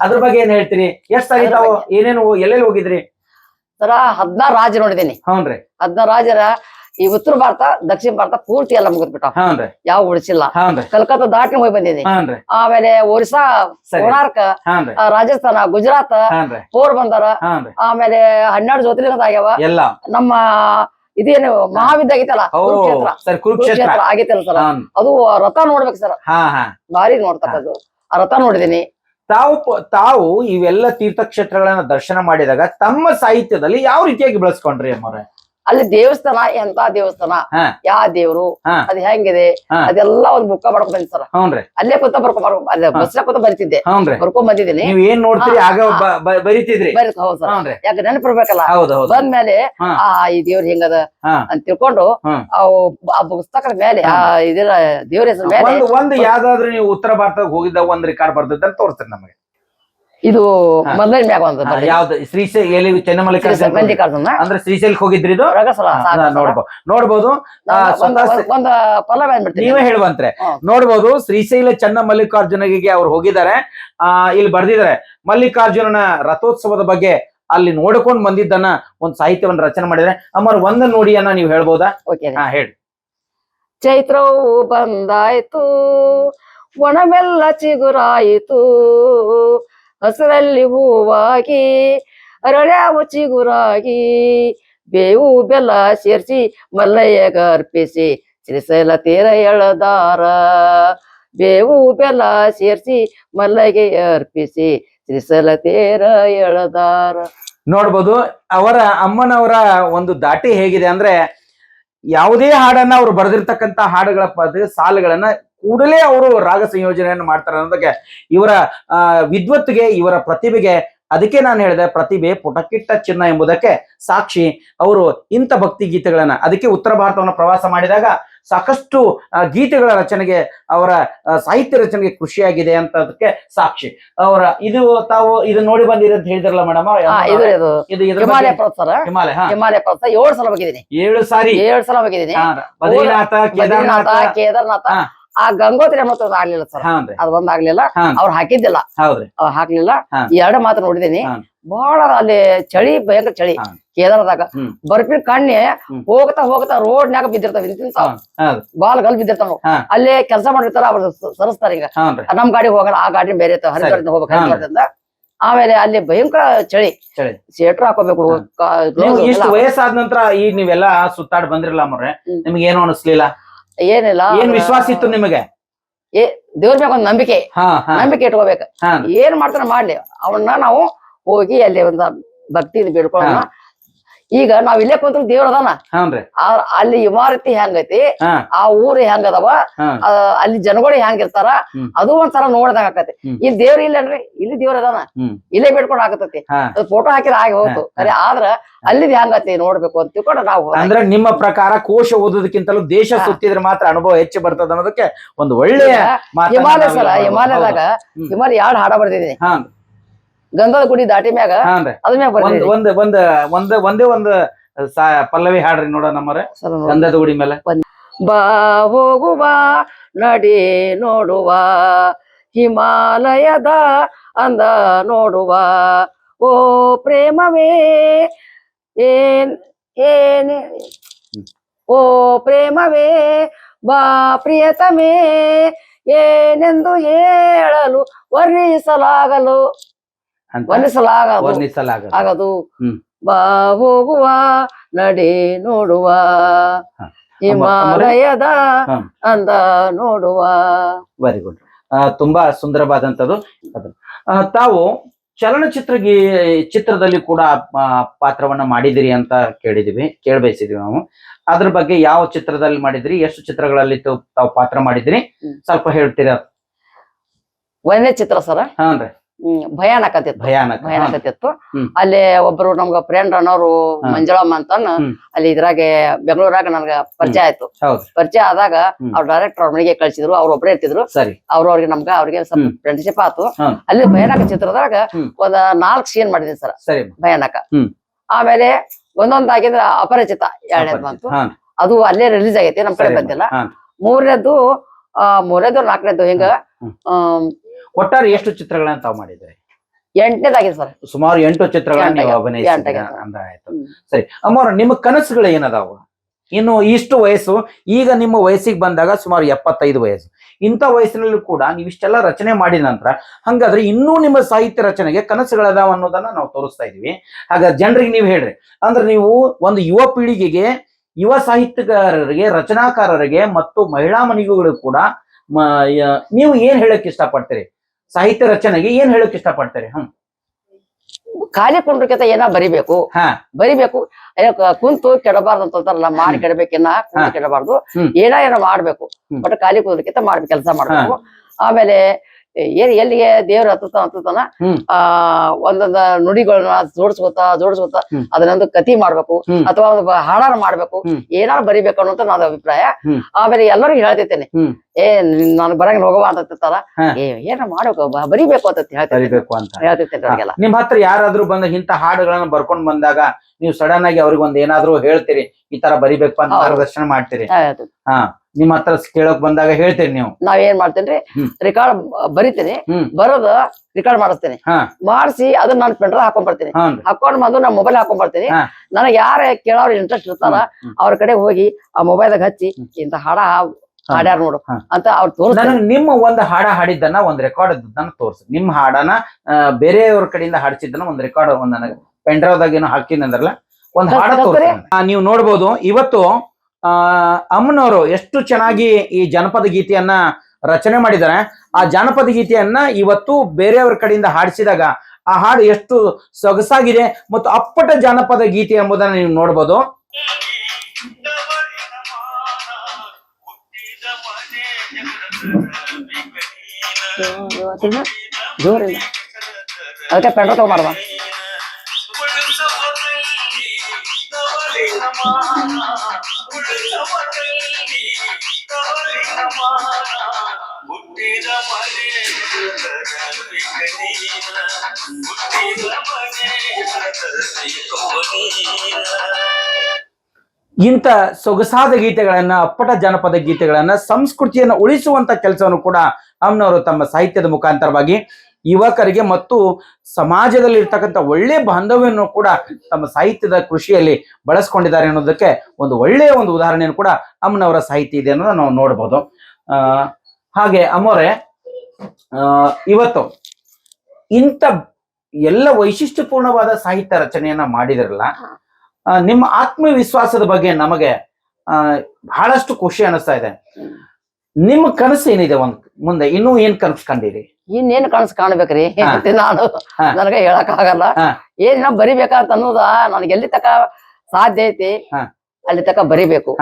[SPEAKER 3] ಅದ್ರ ಬಗ್ಗೆ ಏನ್ ಹೇಳ್ತೀರಿ? ಎಷ್ಟ್ ಸಾರಿ ತಾವು. ಏನೇನು ಎಲ್ಲೆಲ್ಲಿ ಹೋಗಿದ್ರಿ?
[SPEAKER 4] ಸರ ಹದಿನಾರು ರಾಜ ನೋಡಿದೀನಿ
[SPEAKER 3] ಹೌನ್ರಿ
[SPEAKER 4] ಹದಿನಾರು ರಾಜ್ಯರ ಈ ಉತ್ತರ ಭಾರತ ದಕ್ಷಿಣ ಭಾರತ ಪೂರ್ತಿ ಎಲ್ಲ ಮುಗಿದ್ಬಿಟ್ಟ
[SPEAKER 3] ಹೌನ್ರಿ
[SPEAKER 4] ಯಾವ ಉಳಿಸಿಲ್ಲ. ಕಲ್ಕತ್ತಾ ದಾಟಿ ಹೋಗಿ ಬಂದಿದ್ದೀನಿ ಆಮೇಲೆ ಒರಿಸ್ಸಾ ಕೋಣಾರ್ಕ ರಾಜಸ್ಥಾನ ಗುಜರಾತ್ ಪೋರ್
[SPEAKER 3] ಬಂದರ.
[SPEAKER 4] ಆಮೇಲೆ ಹನ್ನೆರಡು ಜ್ಯೋತಿರ್ಲಿಂಗ ಆಗ್ಯಾವ ನಮ್ಮ ಇದೇನು ಮಹಾವಿದ್ಯ ಆಗೈತಲ್ಲ ಕುರುಕ್ಷೇತ್ರ.
[SPEAKER 3] ಸರ್ ಕುರುಕ್ಷೇತ್ರ.
[SPEAKER 4] ಆಗೈತಲ್ಲ ಸರ್. ಅದು ರಥ ನೋಡ್ಬೇಕು ಸರ್. ಭಾರಿ ನೋಡ್ತಕ್ಕದ್ದು. ಆ ರಥ ನೋಡಿದೀನಿ.
[SPEAKER 3] ತಾವು ತಾವು ಇವೆಲ್ಲ ತೀರ್ಥಕ್ಷೇತ್ರಗಳನ್ನ ದರ್ಶನ ಮಾಡಿದಾಗ ತಮ್ಮ ಸಾಹಿತ್ಯದಲ್ಲಿ ಯಾವ ರೀತಿಯಾಗಿ ಬೆಳೆಸ್ಕೊಂಡ್ರಿ ಅಮ್ಮವ್ರೆ?
[SPEAKER 4] ಅಲ್ಲಿ ದೇವಸ್ಥಾನ ಎಂತ ದೇವಸ್ಥಾನ?
[SPEAKER 3] ಯಾ
[SPEAKER 4] ಯಾವ ದೇವ್ರು. ಅದ್ ಹೆಂಗಿದೆ. ಅದೆಲ್ಲ ಒಂದ್ ಬುಕ್ಕ ಮಾಡ್ಕೊಂಡ್ ಬಂದಿ ಸರ್ ಅಲ್ಲೇ ಕೂತ ಬರ್ಕೊಂಡ್
[SPEAKER 3] ಹಾ.
[SPEAKER 4] ಬಸ್ ಕೂತ ಬರ್ತಿದ್ದೆ. ಬರ್ಕೊಂಡ್ ಬಂದಿದ್ದೀನಿ.
[SPEAKER 3] ನೀವ್ ಏನ್ ನೋಡ್ತೀರಿ ಆಗ ಬರಿತಿದ್ರಿ.
[SPEAKER 4] ಬರಿ ಹೌದು ಸರ್. ಯಾಕೆ ನೆನಪಿರ್ಬೇಕಲ್ಲ? ಬಂದ್ಮೇಲೆ. ಆ ಈ ದೇವ್ರ ಹೆಂಗದ. ಅಂತ ತಿಳ್ಕೊಂಡು ಅವು ಆ ಪುಸ್ತಕದ ಮೇಲೆ ಆ ಇದೆಲ್ಲ ದೇವ್ರ ಹೆಸರು ಮೇಲೆ
[SPEAKER 3] ಒಂದು ಒಂದು ಯಾವ್ದಾದ್ರು ನೀವು ಉತ್ತರ ಭಾರತಕ್ಕೆ ಹೋಗಿದ್ದ ಒಂದ್ ರೆಕಾರ್ಡ್ ಬರ್ತದೆ ಅಂತ ತೋರಿಸ್ತೀರಿ ನಮಗೆ.
[SPEAKER 4] ಇದು. ಮೊದಲನೇ ಮ್ಯಾಗ ಒಂದು
[SPEAKER 3] ಯಾವ್ದು? ಶ್ರೀಶೈಲ ಎಲ್ಲಿ ಚೆನ್ನಮಲ್ಲಿಕಾರ್ಜುನ
[SPEAKER 4] ಮಲ್ಲಿಕಾರ್ಜುನ
[SPEAKER 3] ಅಂದ್ರೆ ಶ್ರೀಶೈಲಕ್ಕೆ ಹೋಗಿದ್ರಿ ಇದು? ನೋಡ್ಬೋದು.
[SPEAKER 4] ಒಂದ್ ಫಲ
[SPEAKER 3] ನೀವೇ ಹೇಳುವಂತ್ರೆ. ನೋಡ್ಬೋದು ಶ್ರೀಶೈಲ ಚನ್ನ ಮಲ್ಲಿಕಾರ್ಜುನಿಗೆ ಅವ್ರು ಹೋಗಿದ್ದಾರೆ. ಆ ಇಲ್ಲಿ ಬರ್ದಿದ್ದಾರೆ. ಮಲ್ಲಿಕಾರ್ಜುನನ ರಥೋತ್ಸವದ ಬಗ್ಗೆ ಅಲ್ಲಿ ನೋಡ್ಕೊಂಡ್ ಬಂದಿದ್ದನ್ನ ಒಂದ್ ಸಾಹಿತ್ಯವನ್ನು ರಚನೆ ಮಾಡಿದ್ರೆ ಅಮ್ಮರ್ ಒಂದ ನುಡಿಯನ್ನ ನೀವು ಹೇಳ್ಬೋದಾ?
[SPEAKER 4] ಓಕೆ.
[SPEAKER 3] ಹಾ ಹೇಳಿ.
[SPEAKER 4] ಚೈತ್ರವು ಬಂದಾಯ್ತು ಒಣಮೆಲ್ಲ ಚಿಗುರಾಯಿತು. ಹಸಿರಲ್ಲಿ ಹೂವಾಗಿ ಅರಳ್ಯಾವು ಚಿಗುರಾಗಿ ಬೇವು ಬೆಲ್ಲ ಸೇರಿಸಿ ಮಲ್ಲಯ್ಯಗ ಅರ್ಪಿಸಿ ಶ್ರೀಶೈಲ ತೀರ ಎಳದಾರ. ಬೇವು ಬೆಲ್ಲ ಸೇರಿಸಿ ಮಲ್ಲಗೆ ಅರ್ಪಿಸಿ ಶ್ರೀಶೈಲ ತೀರ ಎಳದಾರ.
[SPEAKER 3] ನೋಡ್ಬೋದು, ಅವರ ಅಮ್ಮನವರ ಒಂದು ದಾಟಿ ಹೇಗಿದೆ ಅಂದ್ರೆ, ಯಾವುದೇ ಹಾಡನ್ನ ಅವ್ರು ಬರೆದಿರ್ತಕ್ಕಂತ ಹಾಡುಗಳ ಪದ ಸಾಲುಗಳನ್ನ ಕೂಡಲೇ ಅವರು ರಾಗ ಸಂಯೋಜನೆಯನ್ನು ಮಾಡ್ತಾರೆ ಅನ್ನೋದಕ್ಕೆ ಇವರ ವಿದ್ವತ್ಗೆ ಇವರ ಪ್ರತಿಭೆಗೆ ಅದಕ್ಕೆ ನಾನು ಹೇಳಿದೆ ಪ್ರತಿಭೆ ಪುಟಕಿಟ್ಟ ಚಿನ್ನ ಎಂಬುದಕ್ಕೆ ಸಾಕ್ಷಿ ಅವರು ಇಂಥ ಭಕ್ತಿ ಗೀತೆಗಳನ್ನ. ಅದಕ್ಕೆ ಉತ್ತರ ಭಾರತವನ್ನು ಪ್ರವಾಸ ಮಾಡಿದಾಗ ಸಾಕಷ್ಟು ಗೀತೆಗಳ ರಚನೆಗೆ ಅವರ ಸಾಹಿತ್ಯ ರಚನೆಗೆ ಖುಷಿಯಾಗಿದೆ ಅಂತ ಅದಕ್ಕೆ ಸಾಕ್ಷಿ. ಅವರ ಇದು ತಾವು ಇದು ನೋಡಿ ಬಂದಿರಿ ಅಂತ ಹೇಳಿದ್ರಲ್ಲ ಮೇಡಮ್?
[SPEAKER 4] ಹಿಮಾಲಯ ಪ್ರಸಾರ
[SPEAKER 3] ಹಿಮಾಲಯ
[SPEAKER 4] ಏಳು ಸಲ ಹೋಗಿದ್ದೀನಿ.
[SPEAKER 3] ಏಳು ಸಾರಿ.
[SPEAKER 4] ಏಳು ಸಲ ಹೋಗಿದ್ದೀನಿ.
[SPEAKER 3] ಬದ್ರಿನಾಥ ಕೇದಾರನಾಥ.
[SPEAKER 4] ಕೇದಾರ್ನಾಥ. ಆ ಗಂಗೋತ್ರಿ ಮತ್ತ ಆಗ್ಲಿಲ್ಲ ಸರ್ ಅದ್ ಒಂದ್ ಆಗ್ಲಿಲ್ಲ. ಅವ್ರು ಹಾಕಿದ್ದಿಲ್ಲ. ಅವ್ರು ಹಾಕ್ಲಿಲ್ಲ. ಎರಡು ಮಾತ್ರ ನೋಡಿದೀನಿ ಬಹಳ ಅಲ್ಲಿ ಚಳಿ ಭಯಂಕರ ಚಳಿ. ಕೇದಾರದಾಗ
[SPEAKER 3] ಹ್ಮ್.
[SPEAKER 4] ಬರ್ಪಿನ
[SPEAKER 3] ಹೋಗ್ತಾ.
[SPEAKER 4] ಹೋಗ್ತಾ ಹೋಗ್ತಾ ರೋಡ್ನ್ಯಾಗ ಬಿದ್ದಿರ್ತಾವ. ಬಾಲ್ ಗಲ್ ಬಿದ್ದಿರ್ತಾವ. ಅಲ್ಲೇ ಕೆಲಸ ಮಾಡಿರ್ತಾರ ಅವ್ರು ಸರಸ್ತಾರ ಈಗ. ನಮ್ ಗಾಡಿ ಹೋಗಲ್ಲ ಆ ಗಾಡಿ ಬೇರೆ ಇರ್ತಾವ. ಹರಿದ್ವಾರದಿಂದ ಹೋಗ್ಬೇಕು ಆಮೇಲೆ ಅಲ್ಲಿ ಭಯಂಕರ ಚಳಿ. ಸ್ವೆಟರ್ ಹಾಕೋಬೇಕು
[SPEAKER 3] ವಯಸ್ಸಾದ ನಂತರ ಈಗ ನೀವೆಲ್ಲಾ ಸುತ್ತಾಡ್ ಬಂದ್ರಲ್ಲ
[SPEAKER 4] ಮರ್ರೆ.
[SPEAKER 3] ನಿಮ್ಗೆ ಏನು ಅನಿಸ್ಲಿಲ್ಲ?
[SPEAKER 4] ಏನಿಲ್ಲ.
[SPEAKER 3] ಏನ್ ವಿಶ್ವಾಸ ಇತ್ತು ನಿಮಗೆ?
[SPEAKER 4] ದೇವ್ರ ಮ್ಯಾಗ ಒಂದ್ ನಂಬಿಕೆ.
[SPEAKER 3] ಹಾ ಹಾ.
[SPEAKER 4] ನಂಬಿಕೆ ಇಟ್ಕೋಬೇಕು.
[SPEAKER 3] ಹಾ.
[SPEAKER 4] ಏನ್ ಮಾಡ್ತಾನೆ ಮಾಡ್ಲಿ. ಅವನ್ನ ನಾವು ಹೋಗಿ ಅಲ್ಲಿ ಒಂದ ಭಕ್ತಿ ಬೇಡ್ಕೊಳ್ಳೋಣ. ಈಗ ನಾವ್ ಇಲ್ಲೇ ಕುಂತ ದೇವ್ರ ಅದಾನ. ಅಲ್ಲಿ ಇಮಾರತಿ ಹೆಂಗೈತಿ ಆ ಊರು ಹೆಂಗದವ ಅದಾವ ಅಲ್ಲಿ ಜನಗಳು ಹೆಂಗಿರ್ತಾರ
[SPEAKER 3] ಇರ್ತಾರಾ
[SPEAKER 4] ಅದು ಒಂಥರ ನೋಡ್ದಂಗ ಆಕತಿ. ಇಲ್ಲಿ ದೇವ್ರ ಇಲ್ಲನ್ರಿ ಇಲ್ಲಿ ದೇವ್ರ ಅದಾನ. ಇಲ್ಲೇ ಬೇಡ್ಕೊಂಡ್ ಆಗತೈತಿ ಅದು ಫೋಟೋ ಹಾಕಿರ ಆಗಿ ಹೋಗ್ತು
[SPEAKER 3] ಅದೇ
[SPEAKER 4] ಅರೆ ಆದ್ರ ಅಲ್ಲಿ ಹೆಂಗತಿ ನೋಡ್ಬೇಕು ಅಂತ ತಿಳ್ಕೊಂಡು ನಾವು
[SPEAKER 3] ಅಂದ್ರೆ ನಿಮ್ಮ ಪ್ರಕಾರ ಕೋಶ ಓದೋದಕ್ಕಿಂತಲೂ ದೇಶ. ಸುತ್ತಿದ್ರೆ ಮಾತ್ರ ಅನುಭವ ಹೆಚ್ಚು ಬರ್ತದ ಅನ್ನೋದಕ್ಕೆ ಒಂದು ಒಳ್ಳೆಯ
[SPEAKER 4] ಹಿಮಾಲಯ ಹಿಮಾಲಯದಾಗ. ಹಿಮಾಲಯ ಎರಡು ಹಾಡ ಬರ್ದಿದ್ದೀನಿ ಗಂಧದ ಗುಡಿ ದಾಟಿ ಮ್ಯಾಗ ಅದ್ರ ಮ್ಯಾಗ
[SPEAKER 3] ಒಂದ್ ಒಂದ್ ಒಂದ್ ಒಂದ್ ಒಂದೇ ಒಂದ್ ಸಾ ಪಲ್ಲವಿ ಹಾಡ್ರಿ ನೋಡ ನಮ್ಮರ. ಗಂಧದ ಗುಡಿ ಮೇಲೆ.
[SPEAKER 4] ಬಾ ಹೋಗುವ ನಡಿ ನೋಡುವ ಹಿಮಾಲಯದ ಅಂದ ನೋಡುವ. ಓ ಪ್ರೇಮವೇ ಏನ್ ಏನ್ ಓ ಪ್ರೇಮವೇ ಬಾ ಪ್ರಿಯತಮೇ ಏನೆಂದು ಹೇಳಲು ವರ್ಣಿಸಲಾಗಲು ವರ್ಣಿಸಲಾಗದು. ಆಗದು. ಬಾ ಹೋಗುವ ನಡೆ ನೋಡುವ. ಹಿಮಾಲಯದ ಅಂದ ನೋಡುವ.
[SPEAKER 3] ವೆರಿ ಗುಡ್ ತುಂಬಾ ಸುಂದರವಾದಂತದ್ದು ತಾವು ಚಲನಚಿತ್ರ ಚಿತ್ರದಲ್ಲಿ ಕೂಡ ಪಾತ್ರವನ್ನ ಮಾಡಿದಿರಿ ಅಂತ ಕೇಳಿದಿವಿ ಕೇಳಬಯಸಿದ್ವಿ ನಾವು. ಅದ್ರ ಬಗ್ಗೆ ಯಾವ ಚಿತ್ರದಲ್ಲಿ ಮಾಡಿದ್ರಿ ಎಷ್ಟು ಚಿತ್ರಗಳಲ್ಲಿ ತಾವು ಪಾತ್ರ ಮಾಡಿದ್ರಿ ಸ್ವಲ್ಪ ಹೇಳ್ತೀರಾ?
[SPEAKER 4] ಒಂದೇ ಚಿತ್ರ ಸರ್ ಹಾ ಭಯಾನಕ ಅಂತಿತ್ತು
[SPEAKER 3] ಭಯಾನಕ.
[SPEAKER 4] ಭಯಾನಕ
[SPEAKER 3] ಹಾನ್.
[SPEAKER 4] ಅಂತಿತ್ತು ಅಲ್ಲಿ ಒಬ್ರು ನಮ್ಗ ಫ್ರೆಂಡ್ ಅನ್ನೋರು. ಮಂಜುಳಮ್ಮ
[SPEAKER 3] ಅಂತನ್.
[SPEAKER 4] ಅಲ್ಲಿ ಇದ್ರಾಗೆ ಬೆಂಗಳೂರಾಗ ನನ್ಗ ಪರಿಚಯ ಆಯ್ತು. ಪರಿಚಯ ಆದಾಗ. ಅವ್ರ ಡೈರೆಕ್ಟರ್ ಅವ್ರ ಮನೆಗೆ ಕಳ್ಸಿದ್ರು ಅವ್ರ ಒಬ್ರೇ ಇರ್ತಿದ್ರು. ಅವ್ರ ಅವ್ರಿಗೆ ನಮ್ಗ ಅವ್ರಿಗೆ ಸ್ವಲ್ಪ. ಫ್ರೆಂಡ್ಶಿಪ್ ಆತು. ಅಲ್ಲಿ ಭಯಾನಕ ಚಿತ್ರದಾಗ. ಒಂದ್ ನಾಲ್ಕ್ ಸೀನ್ ಮಾಡಿದೀನಿ ಸರ್. ಭಯಾನಕ. ಆಮೇಲೆ ಒಂದೊಂದಾಗಿಂದ್ರ ಅಪರಿಚಿತ ಎರಡನೇದ್ ಬಂತು. ಅದು ಅಲ್ಲೇ ರಿಲೀಸ್ ಆಗೈತಿ ನಮ್ ಕಡೆ ಬಂದಿಲ್ಲ. ಮೂರನೇದು ಆ ಮೂರನೇದು ನಾಲ್ಕನೇದು ಹಿಂಗ
[SPEAKER 3] ಒಟ್ಟಾರೆ ಎಷ್ಟು ಚಿತ್ರಗಳನ್ನ ತಾವು ಮಾಡಿದ್ರಿ?
[SPEAKER 4] ಎಂಟನೇದಾಗಿದೆ ಸರ್.
[SPEAKER 3] ಸುಮಾರು ಎಂಟು ಚಿತ್ರಗಳನ್ನ ನೀವು ಅಭಿನಯಿಸಿದ ಆಯ್ತು. ಸರಿ ಅಮ್ಮವ್ರ ನಿಮ್ಮ ಕನಸುಗಳು ಏನದಾವ? ಇನ್ನು ಇಷ್ಟು ವಯಸ್ಸು ಈಗ ನಿಮ್ಮ ವಯಸ್ಸಿಗೆ ಬಂದಾಗ ಸುಮಾರು ಎಪ್ಪತ್ತೈದು ವಯಸ್ಸು. ಇಂಥ ವಯಸ್ಸಿನಲ್ಲೂ ಕೂಡ ನೀವು ಇಷ್ಟೆಲ್ಲ ರಚನೆ ಮಾಡಿದ ನಂತರ ಹಂಗಾದ್ರೆ ಇನ್ನೂ ನಿಮ್ಮ ಸಾಹಿತ್ಯ ರಚನೆಗೆ ಕನಸುಗಳದಾವ ಅನ್ನೋದನ್ನ ನಾವು ತೋರಿಸ್ತಾ ಇದೀವಿ ಹಾಗ ಜನರಿಗೆ ನೀವು ಹೇಳ್ರಿ. ಅಂದ್ರೆ ನೀವು ಒಂದು ಯುವ ಪೀಳಿಗೆಗೆ ಯುವ ಸಾಹಿತ್ಯಗಾರರಿಗೆ ರಚನಾಕಾರರಿಗೆ ಮತ್ತು ಮಹಿಳಾ ಮನಿಗಳು ಕೂಡ ನೀವು ಏನ್ ಹೇಳಕ್ ಇಷ್ಟಪಡ್ತೀರಿ? ಸಾಹಿತ್ಯ ರಚನೆಗೆ ಏನ್ ಹೇಳಕ್ ಇಷ್ಟಪಡ್ತೀರಿ? ಹ್ಮ್.
[SPEAKER 4] ಖಾಲಿ ಕುಂಡ್ರಕ್ಕಿಂತ ಏನ ಬರಿಬೇಕು?
[SPEAKER 3] ಹಾ.
[SPEAKER 4] ಬರಿಬೇಕು. ಕುಂತು ಕೆಡಬಾರ್ದು ಅಂತ ಅಂತಾರಲ್ಲ ಮಾಡಿ ಕೆಡಬೇಕಿನ್ನ ಕುಂತು. ಕೆಡಬಾರ್ದು.
[SPEAKER 3] ಏನ
[SPEAKER 4] ಏನೋ ಏನೋ ಮಾಡ್ಬೇಕು. ಬಟ್ ಖಾಲಿ ಕುಂದ್ರಕ್ಕಿಂತ ಮಾಡ್ಬೇಕು ಕೆಲಸ ಮಾಡ್ಬೇಕು. ಆಮೇಲೆ ಏನ್ ಎಲ್ಲಿಗೆ ದೇವ್ರ ಹತ್ತತ ಹತ್ತತನ ಆ ಒಂದೊಂದ ನುಡಿಗಳನ್ನ ಜೋಡಿಸ್ಕೊತಾ ಜೋಡಿಸ್ಕೊತಾ ಅದನ್ನೊಂದು ಕತಿ ಮಾಡ್ಬೇಕು ಅಥವಾ ಒಂದು ಹಾಡಾರ ಮಾಡ್ಬೇಕು ಏನಾರ ಬರಿಬೇಕು ಅನ್ನೋಂತ ನನ್ನ ಅಭಿಪ್ರಾಯ. ಆಮೇಲೆ ಎಲ್ಲರಿಗೂ ಹೇಳ್ತಿರ್ತೇನೆ. ಏ ನಾನು ಬರಂಗ್ ಹೋಗವ
[SPEAKER 3] ಹತ್ತಾರ
[SPEAKER 4] ಏ ಏನ ಮಾಡ್ಬೇಕು ಬರಿಬೇಕು ಅಂತ ಹೇಳ್ತಿರ್ತೇನೆ.
[SPEAKER 3] ಅಂತ. ನಿಮ್ ಹತ್ರ ಯಾರಾದ್ರೂ ಬಂದ ಇಂತ ಹಾಡುಗಳನ್ನ ಬರ್ಕೊಂಡ್ ಬಂದಾಗ ನೀವು ಸಡನ್ ಆಗಿ ಅವ್ರಿಗೆ ಒಂದ್ ಏನಾದ್ರೂ ಹೇಳ್ತೀರಿ ಈ ತರ ಬರಿಬೇಕು ಅಂತ. ಮಾರ್ಗದರ್ಶನ ಮಾಡ್ತೀರಿ. ಹಾ. ನಿಮ್ ಹತ್ರ ಕೇಳಕ್ ಬಂದಾಗ ಹೇಳ್ತೇನೆ ನೀವು.
[SPEAKER 4] ನಾವ್ ಏನ್ ಮಾಡ್ತೇನ್ರಿ. ರೆಕಾರ್ಡ್ ಬರಿತೇನೆ. ಬರೋದು ರೆಕಾರ್ಡ್ ಮಾಡಿಸ್ತೇನೆ. ಮಾಡಿಸಿ ಅದನ್ನ ನಾನು ಪೆಂಡ್ರ ಹಾಕೊಂಡ್ ಬರ್ತೀನಿ. ಹಾಕೊಂಡ್ ಬಂದು ನಾ ಮೊಬೈಲ್ ಹಾಕೊಂಡ್ ಬರ್ತೀನಿ. ನನಗೆ ಯಾರ ಕೇಳೋರ್ ಇಂಟ್ರೆಸ್ಟ್ ಇರ್ತಾರ. ಅವ್ರ ಕಡೆ ಹೋಗಿ ಆ ಮೊಬೈಲ್ದಾಗ ಹಚ್ಚಿ ಇಂತ ಹಾಡ ಹಾಡ್ಯಾರ ನೋಡು ಅಂತ ಅವ್ರು
[SPEAKER 3] ನನಗೆ ನಿಮ್ಮ ಒಂದು ಹಾಡ ಹಾಡಿದ್ದನ್ನ ಒಂದ್ ರೆಕಾರ್ಡ್ ಇದ್ದನ್ನ ತೋರ್ಸಿ. ನಿಮ್ ಹಾಡನ ಬೇರೆಯವ್ರ ಕಡೆಯಿಂದ ಹಾಡಿಸಿದ್ದನ್ನ ಒಂದ್ ರೆಕಾರ್ಡ್ ಒಂದ್ ನನಗೆ ಪೆಂಡ್ರವ್ದಾಗ ಏನೋ ಹಾಕಿನಂದ್ರಲ್ಲ ಒಂದ್ ಹಾಡ? ತೋರ್ಸಿ ನೀವು ನೋಡ್ಬೋದು ಇವತ್ತು ಆ ಅಮ್ಮನವರು ಎಷ್ಟು ಚೆನ್ನಾಗಿ ಈ ಜನಪದ ಗೀತೆಯನ್ನ ರಚನೆ ಮಾಡಿದ್ದಾರೆ. ಆ ಜಾನಪದ ಗೀತೆಯನ್ನ ಇವತ್ತು ಬೇರೆಯವರ ಕಡೆಯಿಂದ ಹಾಡಿಸಿದಾಗ ಆ ಹಾಡು ಎಷ್ಟು ಸೊಗಸಾಗಿದೆ ಮತ್ತು ಅಪ್ಪಟ ಜಾನಪದ ಗೀತೆ ಎಂಬುದನ್ನ ನೀವು ನೋಡ್ಬೋದು.
[SPEAKER 4] ಅದಕ್ಕೆ ಪೆಂಡ್ರ
[SPEAKER 3] ಇಂಥ ಸೊಗಸಾದ ಗೀತೆಗಳನ್ನ ಅಪ್ಪಟ ಜನಪದ ಗೀತೆಗಳನ್ನ ಸಂಸ್ಕೃತಿಯನ್ನ ಉಳಿಸುವಂತ ಕೆಲಸವನ್ನು ಕೂಡ ಅಮ್ಮನವರು ತಮ್ಮ ಸಾಹಿತ್ಯದ ಮುಖಾಂತರವಾಗಿ ಯುವಕರಿಗೆ ಮತ್ತು ಸಮಾಜದಲ್ಲಿ ಇರ್ತಕ್ಕಂಥ ಒಳ್ಳೆ ಬಾಂಧವ್ಯವನ್ನು ಕೂಡ ತಮ್ಮ ಸಾಹಿತ್ಯದ ಕೃಷಿಯಲ್ಲಿ ಬಳಸ್ಕೊಂಡಿದ್ದಾರೆ ಅನ್ನೋದಕ್ಕೆ ಒಂದು ಒಳ್ಳೆಯ ಒಂದು ಉದಾಹರಣೆಯನ್ನು ಕೂಡ ಅಮ್ಮನವರ ಸಾಹಿತ್ಯ ಇದೆ ಅನ್ನೋದನ್ನ ನಾವು ನೋಡ್ಬೋದು. ಹಾಗೆ ಅಮ್ಮೋರೆ ಇವತ್ತು ಇಂಥ ಎಲ್ಲ ವೈಶಿಷ್ಟ್ಯಪೂರ್ಣವಾದ ಸಾಹಿತ್ಯ ರಚನೆಯನ್ನ ಮಾಡಿದಿರಲ್ಲ ನಿಮ್ಮ ಆತ್ಮವಿಶ್ವಾಸದ ಬಗ್ಗೆ ನಮಗೆ ಬಹಳಷ್ಟು ಖುಷಿ ಅನಿಸ್ತಾ ಇದೆ. ನಿಮ್ಮ ಕನಸು ಏನಿದೆ ಒಂದ್ ಮುಂದೆ? ಇನ್ನೂ ಏನ್ ಕನಸು ಕಂಡಿರಿ?
[SPEAKER 4] ಇನ್ನೇನ್ ಕನಸು ಕಾಣ್ಬೇಕ್ರಿ. ನಾನು. ನನಗ ಹೇಳಕ್ ಆಗಲ್ಲ. ಏನ್ ಬರಿಬೇಕಂತ ಅನ್ನೋದ ನನಗೆ ಎಲ್ಲಿ ತಕ ಸಾಧ್ಯ ಐತಿ? ಅಲ್ಲಿ ತಕ ಬರಿಬೇಕು.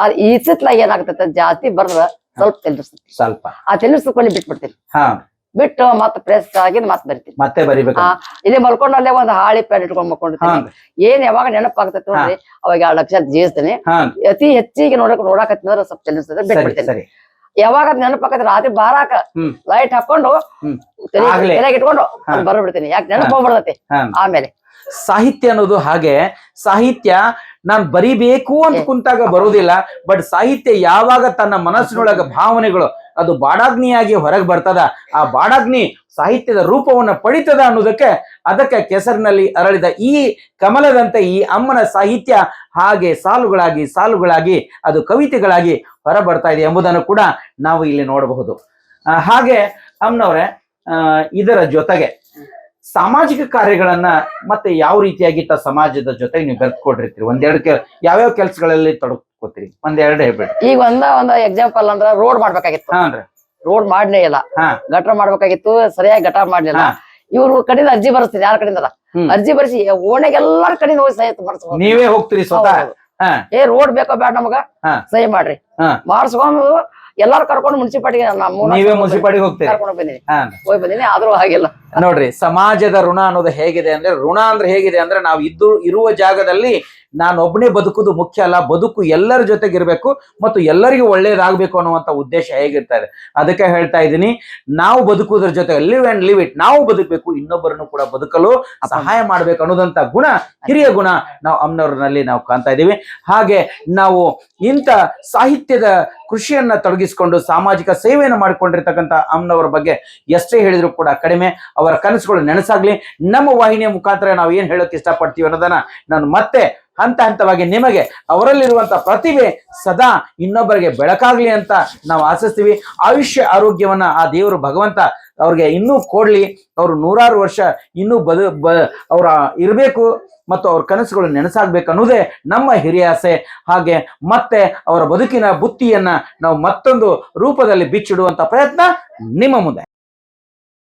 [SPEAKER 3] ಆದ್ರೆ
[SPEAKER 4] ಈ ಈಸತ್ಲಾಗ ಏನಾಗ್ತೈತೆ? ಜಾಸ್ತಿ ಬರ್ದ ಸ್ವಲ್ಪ ತಿಳಿಸ್ತೈತಿ
[SPEAKER 3] ಸ್ವಲ್ಪ.
[SPEAKER 4] ಆ ತಿಳಿಸ್ಕೊಳ್ಳಿ ಬಿಟ್ಬಿಡ್ತೀನಿ.
[SPEAKER 3] ಹಾ.
[SPEAKER 4] ಬಿಟ್ಟು ಮತ್ತೆ ಪ್ರೆಸ್ ಆಗಿ ಮತ್ತೆ ಬರಿತೀನಿ.
[SPEAKER 3] ಮತ್ತೆ ಬರಿಬೇಕು.
[SPEAKER 4] ಇಲ್ಲಿ ಮಲ್ಕೊಂಡಲ್ಲೇ ಒಂದ್ ಹಾಳಿ ಪ್ಯಾನ್ ಇಟ್ಕೊಂಡ್ ಮಲ್ಕೊಂಡಿರ್ತೀನಿ. ಏನ್ ಯಾವಾಗ ನೆನಪಾಗ್ತೈತೆ ನೋಡ್ರಿ? ಅವಾಗ ಎರಡು ಲಕ್ಷ ಜೀವಿಸ್ತೀನಿ ಅತಿ ಹೆಚ್ಚಿಗೆ ನೋಡಕ್ ನೋಡಕತ್ತಿದ್ರೆ ಸ್ವಲ್ಪ
[SPEAKER 3] ಸರಿ
[SPEAKER 4] ಬಿಟ್ಬಿಡ್ತೀನಿ. ಯಾವಾಗ ನೆನಪಾಕತ್ತೆ ರಾತ್ರಿ ಬಾರಾಕ. ಲೈಟ್ ಹಾಕೊಂಡು ತಲೆಗೆ ಇಟ್ಕೊಂಡು. ಬರ್ಬಿಡ್ತೀನಿ. ಯಾಕೆ ನೆನಪು ಬರ್ತೈತಿ ಆಮೇಲೆ.
[SPEAKER 3] ಸಾಹಿತ್ಯ ಅನ್ನೋದು ಹಾಗೆ. ಸಾಹಿತ್ಯ ನಾನ್ ಬರಿಬೇಕು ಅಂತ ಕುಂತಾಗ ಬರೋದಿಲ್ಲ ಬಟ್ ಸಾಹಿತ್ಯ ಯಾವಾಗ ತನ್ನ ಮನಸ್ಸಿನೊಳಗ ಭಾವನೆಗಳು ಅದು ಬಾಡಾಗ್ನಿಯಾಗಿ ಹೊರಗೆ ಬರ್ತದ ಆ ಬಾಡಾಗ್ನಿ ಸಾಹಿತ್ಯದ ರೂಪವನ್ನ ಪಡಿತದ ಅನ್ನೋದಕ್ಕೆ ಅದಕ್ಕೆ ಕೆಸರಿನಲ್ಲಿ ಅರಳಿದ ಈ ಕಮಲದಂತೆ ಈ ಅಮ್ಮನ ಸಾಹಿತ್ಯ ಹಾಗೆ ಸಾಲುಗಳಾಗಿ ಸಾಲುಗಳಾಗಿ ಅದು ಕವಿತೆಗಳಾಗಿ ಹೊರ ಬರ್ತಾ ಇದೆ ಎಂಬುದನ್ನು ಕೂಡ ನಾವು ಇಲ್ಲಿ ನೋಡಬಹುದು. ಆ, ಹಾಗೆ ಅಮ್ಮನವ್ರೆ ಇದರ ಜೊತೆಗೆ ಸಾಮಾಜಿಕ ಕಾರ್ಯಗಳನ್ನ ಮತ್ತೆ ಯಾವ ರೀತಿಯಾಗಿ ತ ಸಮಾಜದ ಜೊತೆ ನೀವು ಬೆರ್ತ್ಕೊಡಿರ್ತೀರಿ? ಒಂದೆರಡು ಕೆಲ ಯಾವ್ಯಾವ ಕೆಲಸಗಳಲ್ಲಿ ತೊಡಕೋತೀರಿ ಒಂದೆರಡು ಹೇಳ್ಬೇಡಿ.
[SPEAKER 4] ಈಗ ಒಂದ ಒಂದ್ ಎಕ್ಸಾಂಪಲ್ ಅಂದ್ರ ರೋಡ್ ಮಾಡ್ಬೇಕಾಗಿತ್ತು.
[SPEAKER 3] ಹಾನ್ರಿ
[SPEAKER 4] ರೋಡ್ ಮಾಡ್ಲೇ ಇಲ್ಲ.
[SPEAKER 3] ಹಾ.
[SPEAKER 4] ಗಟ್ರ ಮಾಡ್ಬೇಕಾಗಿತ್ತು ಸರಿಯಾಗಿ ಗಟ್ರ ಮಾಡ್ಲಿಲ್ಲ. ಇವ್ರು ಕಡೆಯಿಂದ ಅರ್ಜಿ ಬರುತ್ತೆ ಯಾರ ಕಡೆಯಿಂದ ಅರ್ಜಿ ಬರ್ಸಿ ಓಣೆಗೆ ಎಲ್ಲಾರ ಕಡೆಯಿಂದ ಹೋಗಿ ಸಹಿತ ಬರ್ಸ್ಬೋದು
[SPEAKER 3] ನೀವೇ ಹೋಗ್ತೀರಿ ಸ್ವತಃ.
[SPEAKER 4] ಏ ರೋಡ್ ಬೇಕೋ ಬೇಡ ನಮಗ. ಸಹಿ ಮಾಡ್ರಿ.
[SPEAKER 3] ಹಾ.
[SPEAKER 4] ಮಾಡಿಸ್ಕೊಂಡು ಎಲ್ಲಾರು ಕರ್ಕೊಂಡು ಮುನ್ಸಿಪಾಲಿಟಿಗೆ
[SPEAKER 3] ನೀವೇ ಮುನ್ಸಿಪಾಲಿಟಿ ಹೋಗ್ತೀರಿ?
[SPEAKER 4] ಕರ್ಕೊಂಡು ಬಂದಿನಿ
[SPEAKER 3] ಹಾ.
[SPEAKER 4] ಹೋಗಿ ಬಂದಿನಿ ಆದ್ರೂ ಹಾಗಿಲ್ಲ.
[SPEAKER 3] ನೋಡ್ರಿ ಸಮಾಜದ ಋಣ ಅನ್ನೋದು ಹೇಗಿದೆ ಅಂದ್ರೆ ಋಣ ಅಂದ್ರೆ ಹೇಗಿದೆ ಅಂದ್ರೆ ನಾವು ಇದ್ದು ಇರುವ ಜಾಗದಲ್ಲಿ ನಾನು ಒಬ್ಬನೇ ಬದುಕುದು ಮುಖ್ಯ ಅಲ್ಲ, ಬದುಕು ಎಲ್ಲರ ಜೊತೆಗಿರಬೇಕು ಮತ್ತು ಎಲ್ಲರಿಗೂ ಒಳ್ಳೇದಾಗಬೇಕು ಅನ್ನುವಂತ ಉದ್ದೇಶ ಹೇಗಿರ್ತಾ ಇದೆ ಅದಕ್ಕೆ ಹೇಳ್ತಾ ಇದ್ದೀನಿ, ನಾವು ಬದುಕುವುದ್ರ ಜೊತೆ ಲಿವ್ ಅಂಡ್ ಲಿವ್ ಇಟ್ ನಾವು ಬದುಕಬೇಕು, ಇನ್ನೊಬ್ಬರನ್ನು ಕೂಡ ಬದುಕಲು ಸಹಾಯ ಮಾಡಬೇಕು ಅನ್ನೋದಂಥ ಗುಣ, ಹಿರಿಯ ಗುಣ ನಾವು ಅಮ್ಮನವ್ರನಲ್ಲಿ ನಾವು ಕಾಣ್ತಾ ಇದ್ದೀವಿ. ಹಾಗೆ ನಾವು ಇಂಥ ಸಾಹಿತ್ಯದ ಕೃಷಿಯನ್ನ ತೊಡಗಿಸಿಕೊಂಡು ಸಾಮಾಜಿಕ ಸೇವೆಯನ್ನು ಮಾಡಿಕೊಂಡಿರ್ತಕ್ಕಂಥ ಅಮ್ನವರ ಬಗ್ಗೆ ಎಷ್ಟೇ ಹೇಳಿದ್ರು ಕೂಡ ಕಡಿಮೆ. ಅವರ ಕನಸುಗಳು ನೆನಸಾಗ್ಲಿ. ನಮ್ಮ ವಾಹಿನಿಯ ಮುಖಾಂತರ ನಾವು ಏನು ಹೇಳೋಕೆ ಇಷ್ಟಪಡ್ತೀವಿ ಅನ್ನೋದನ್ನ ನಾನು ಮತ್ತೆ ಹಂತ ಹಂತವಾಗಿ ನಿಮಗೆ ಅವರಲ್ಲಿರುವಂತ ಪ್ರತಿಭೆ ಸದಾ ಇನ್ನೊಬ್ಬರಿಗೆ ಬೆಳಕಾಗ್ಲಿ ಅಂತ ನಾವು ಆಶಿಸ್ತೀವಿ. ಆಯುಷ್ಯ ಆರೋಗ್ಯವನ್ನ ಆ ದೇವರು ಭಗವಂತ ಅವ್ರಿಗೆ ಇನ್ನೂ ಕೊಡ್ಲಿ. ಅವರು ನೂರಾರು ವರ್ಷ ಇನ್ನೂ ಬದು ಬ ಅವರ ಇರಬೇಕು ಮತ್ತು ಅವ್ರ ಕನಸುಗಳು ನೆನೆಸಾಗಬೇಕು ಅನ್ನೋದೇ ನಮ್ಮ ಹಿರಿಯ ಆಸೆ. ಹಾಗೆ ಮತ್ತೆ ಅವರ ಬದುಕಿನ ಬುತ್ತಿಯನ್ನ ನಾವು ಮತ್ತೊಂದು ರೂಪದಲ್ಲಿ ಬಿಚ್ಚಿಡುವಂತ ಪ್ರಯತ್ನ ನಿಮ್ಮ ಮುಂದೆ.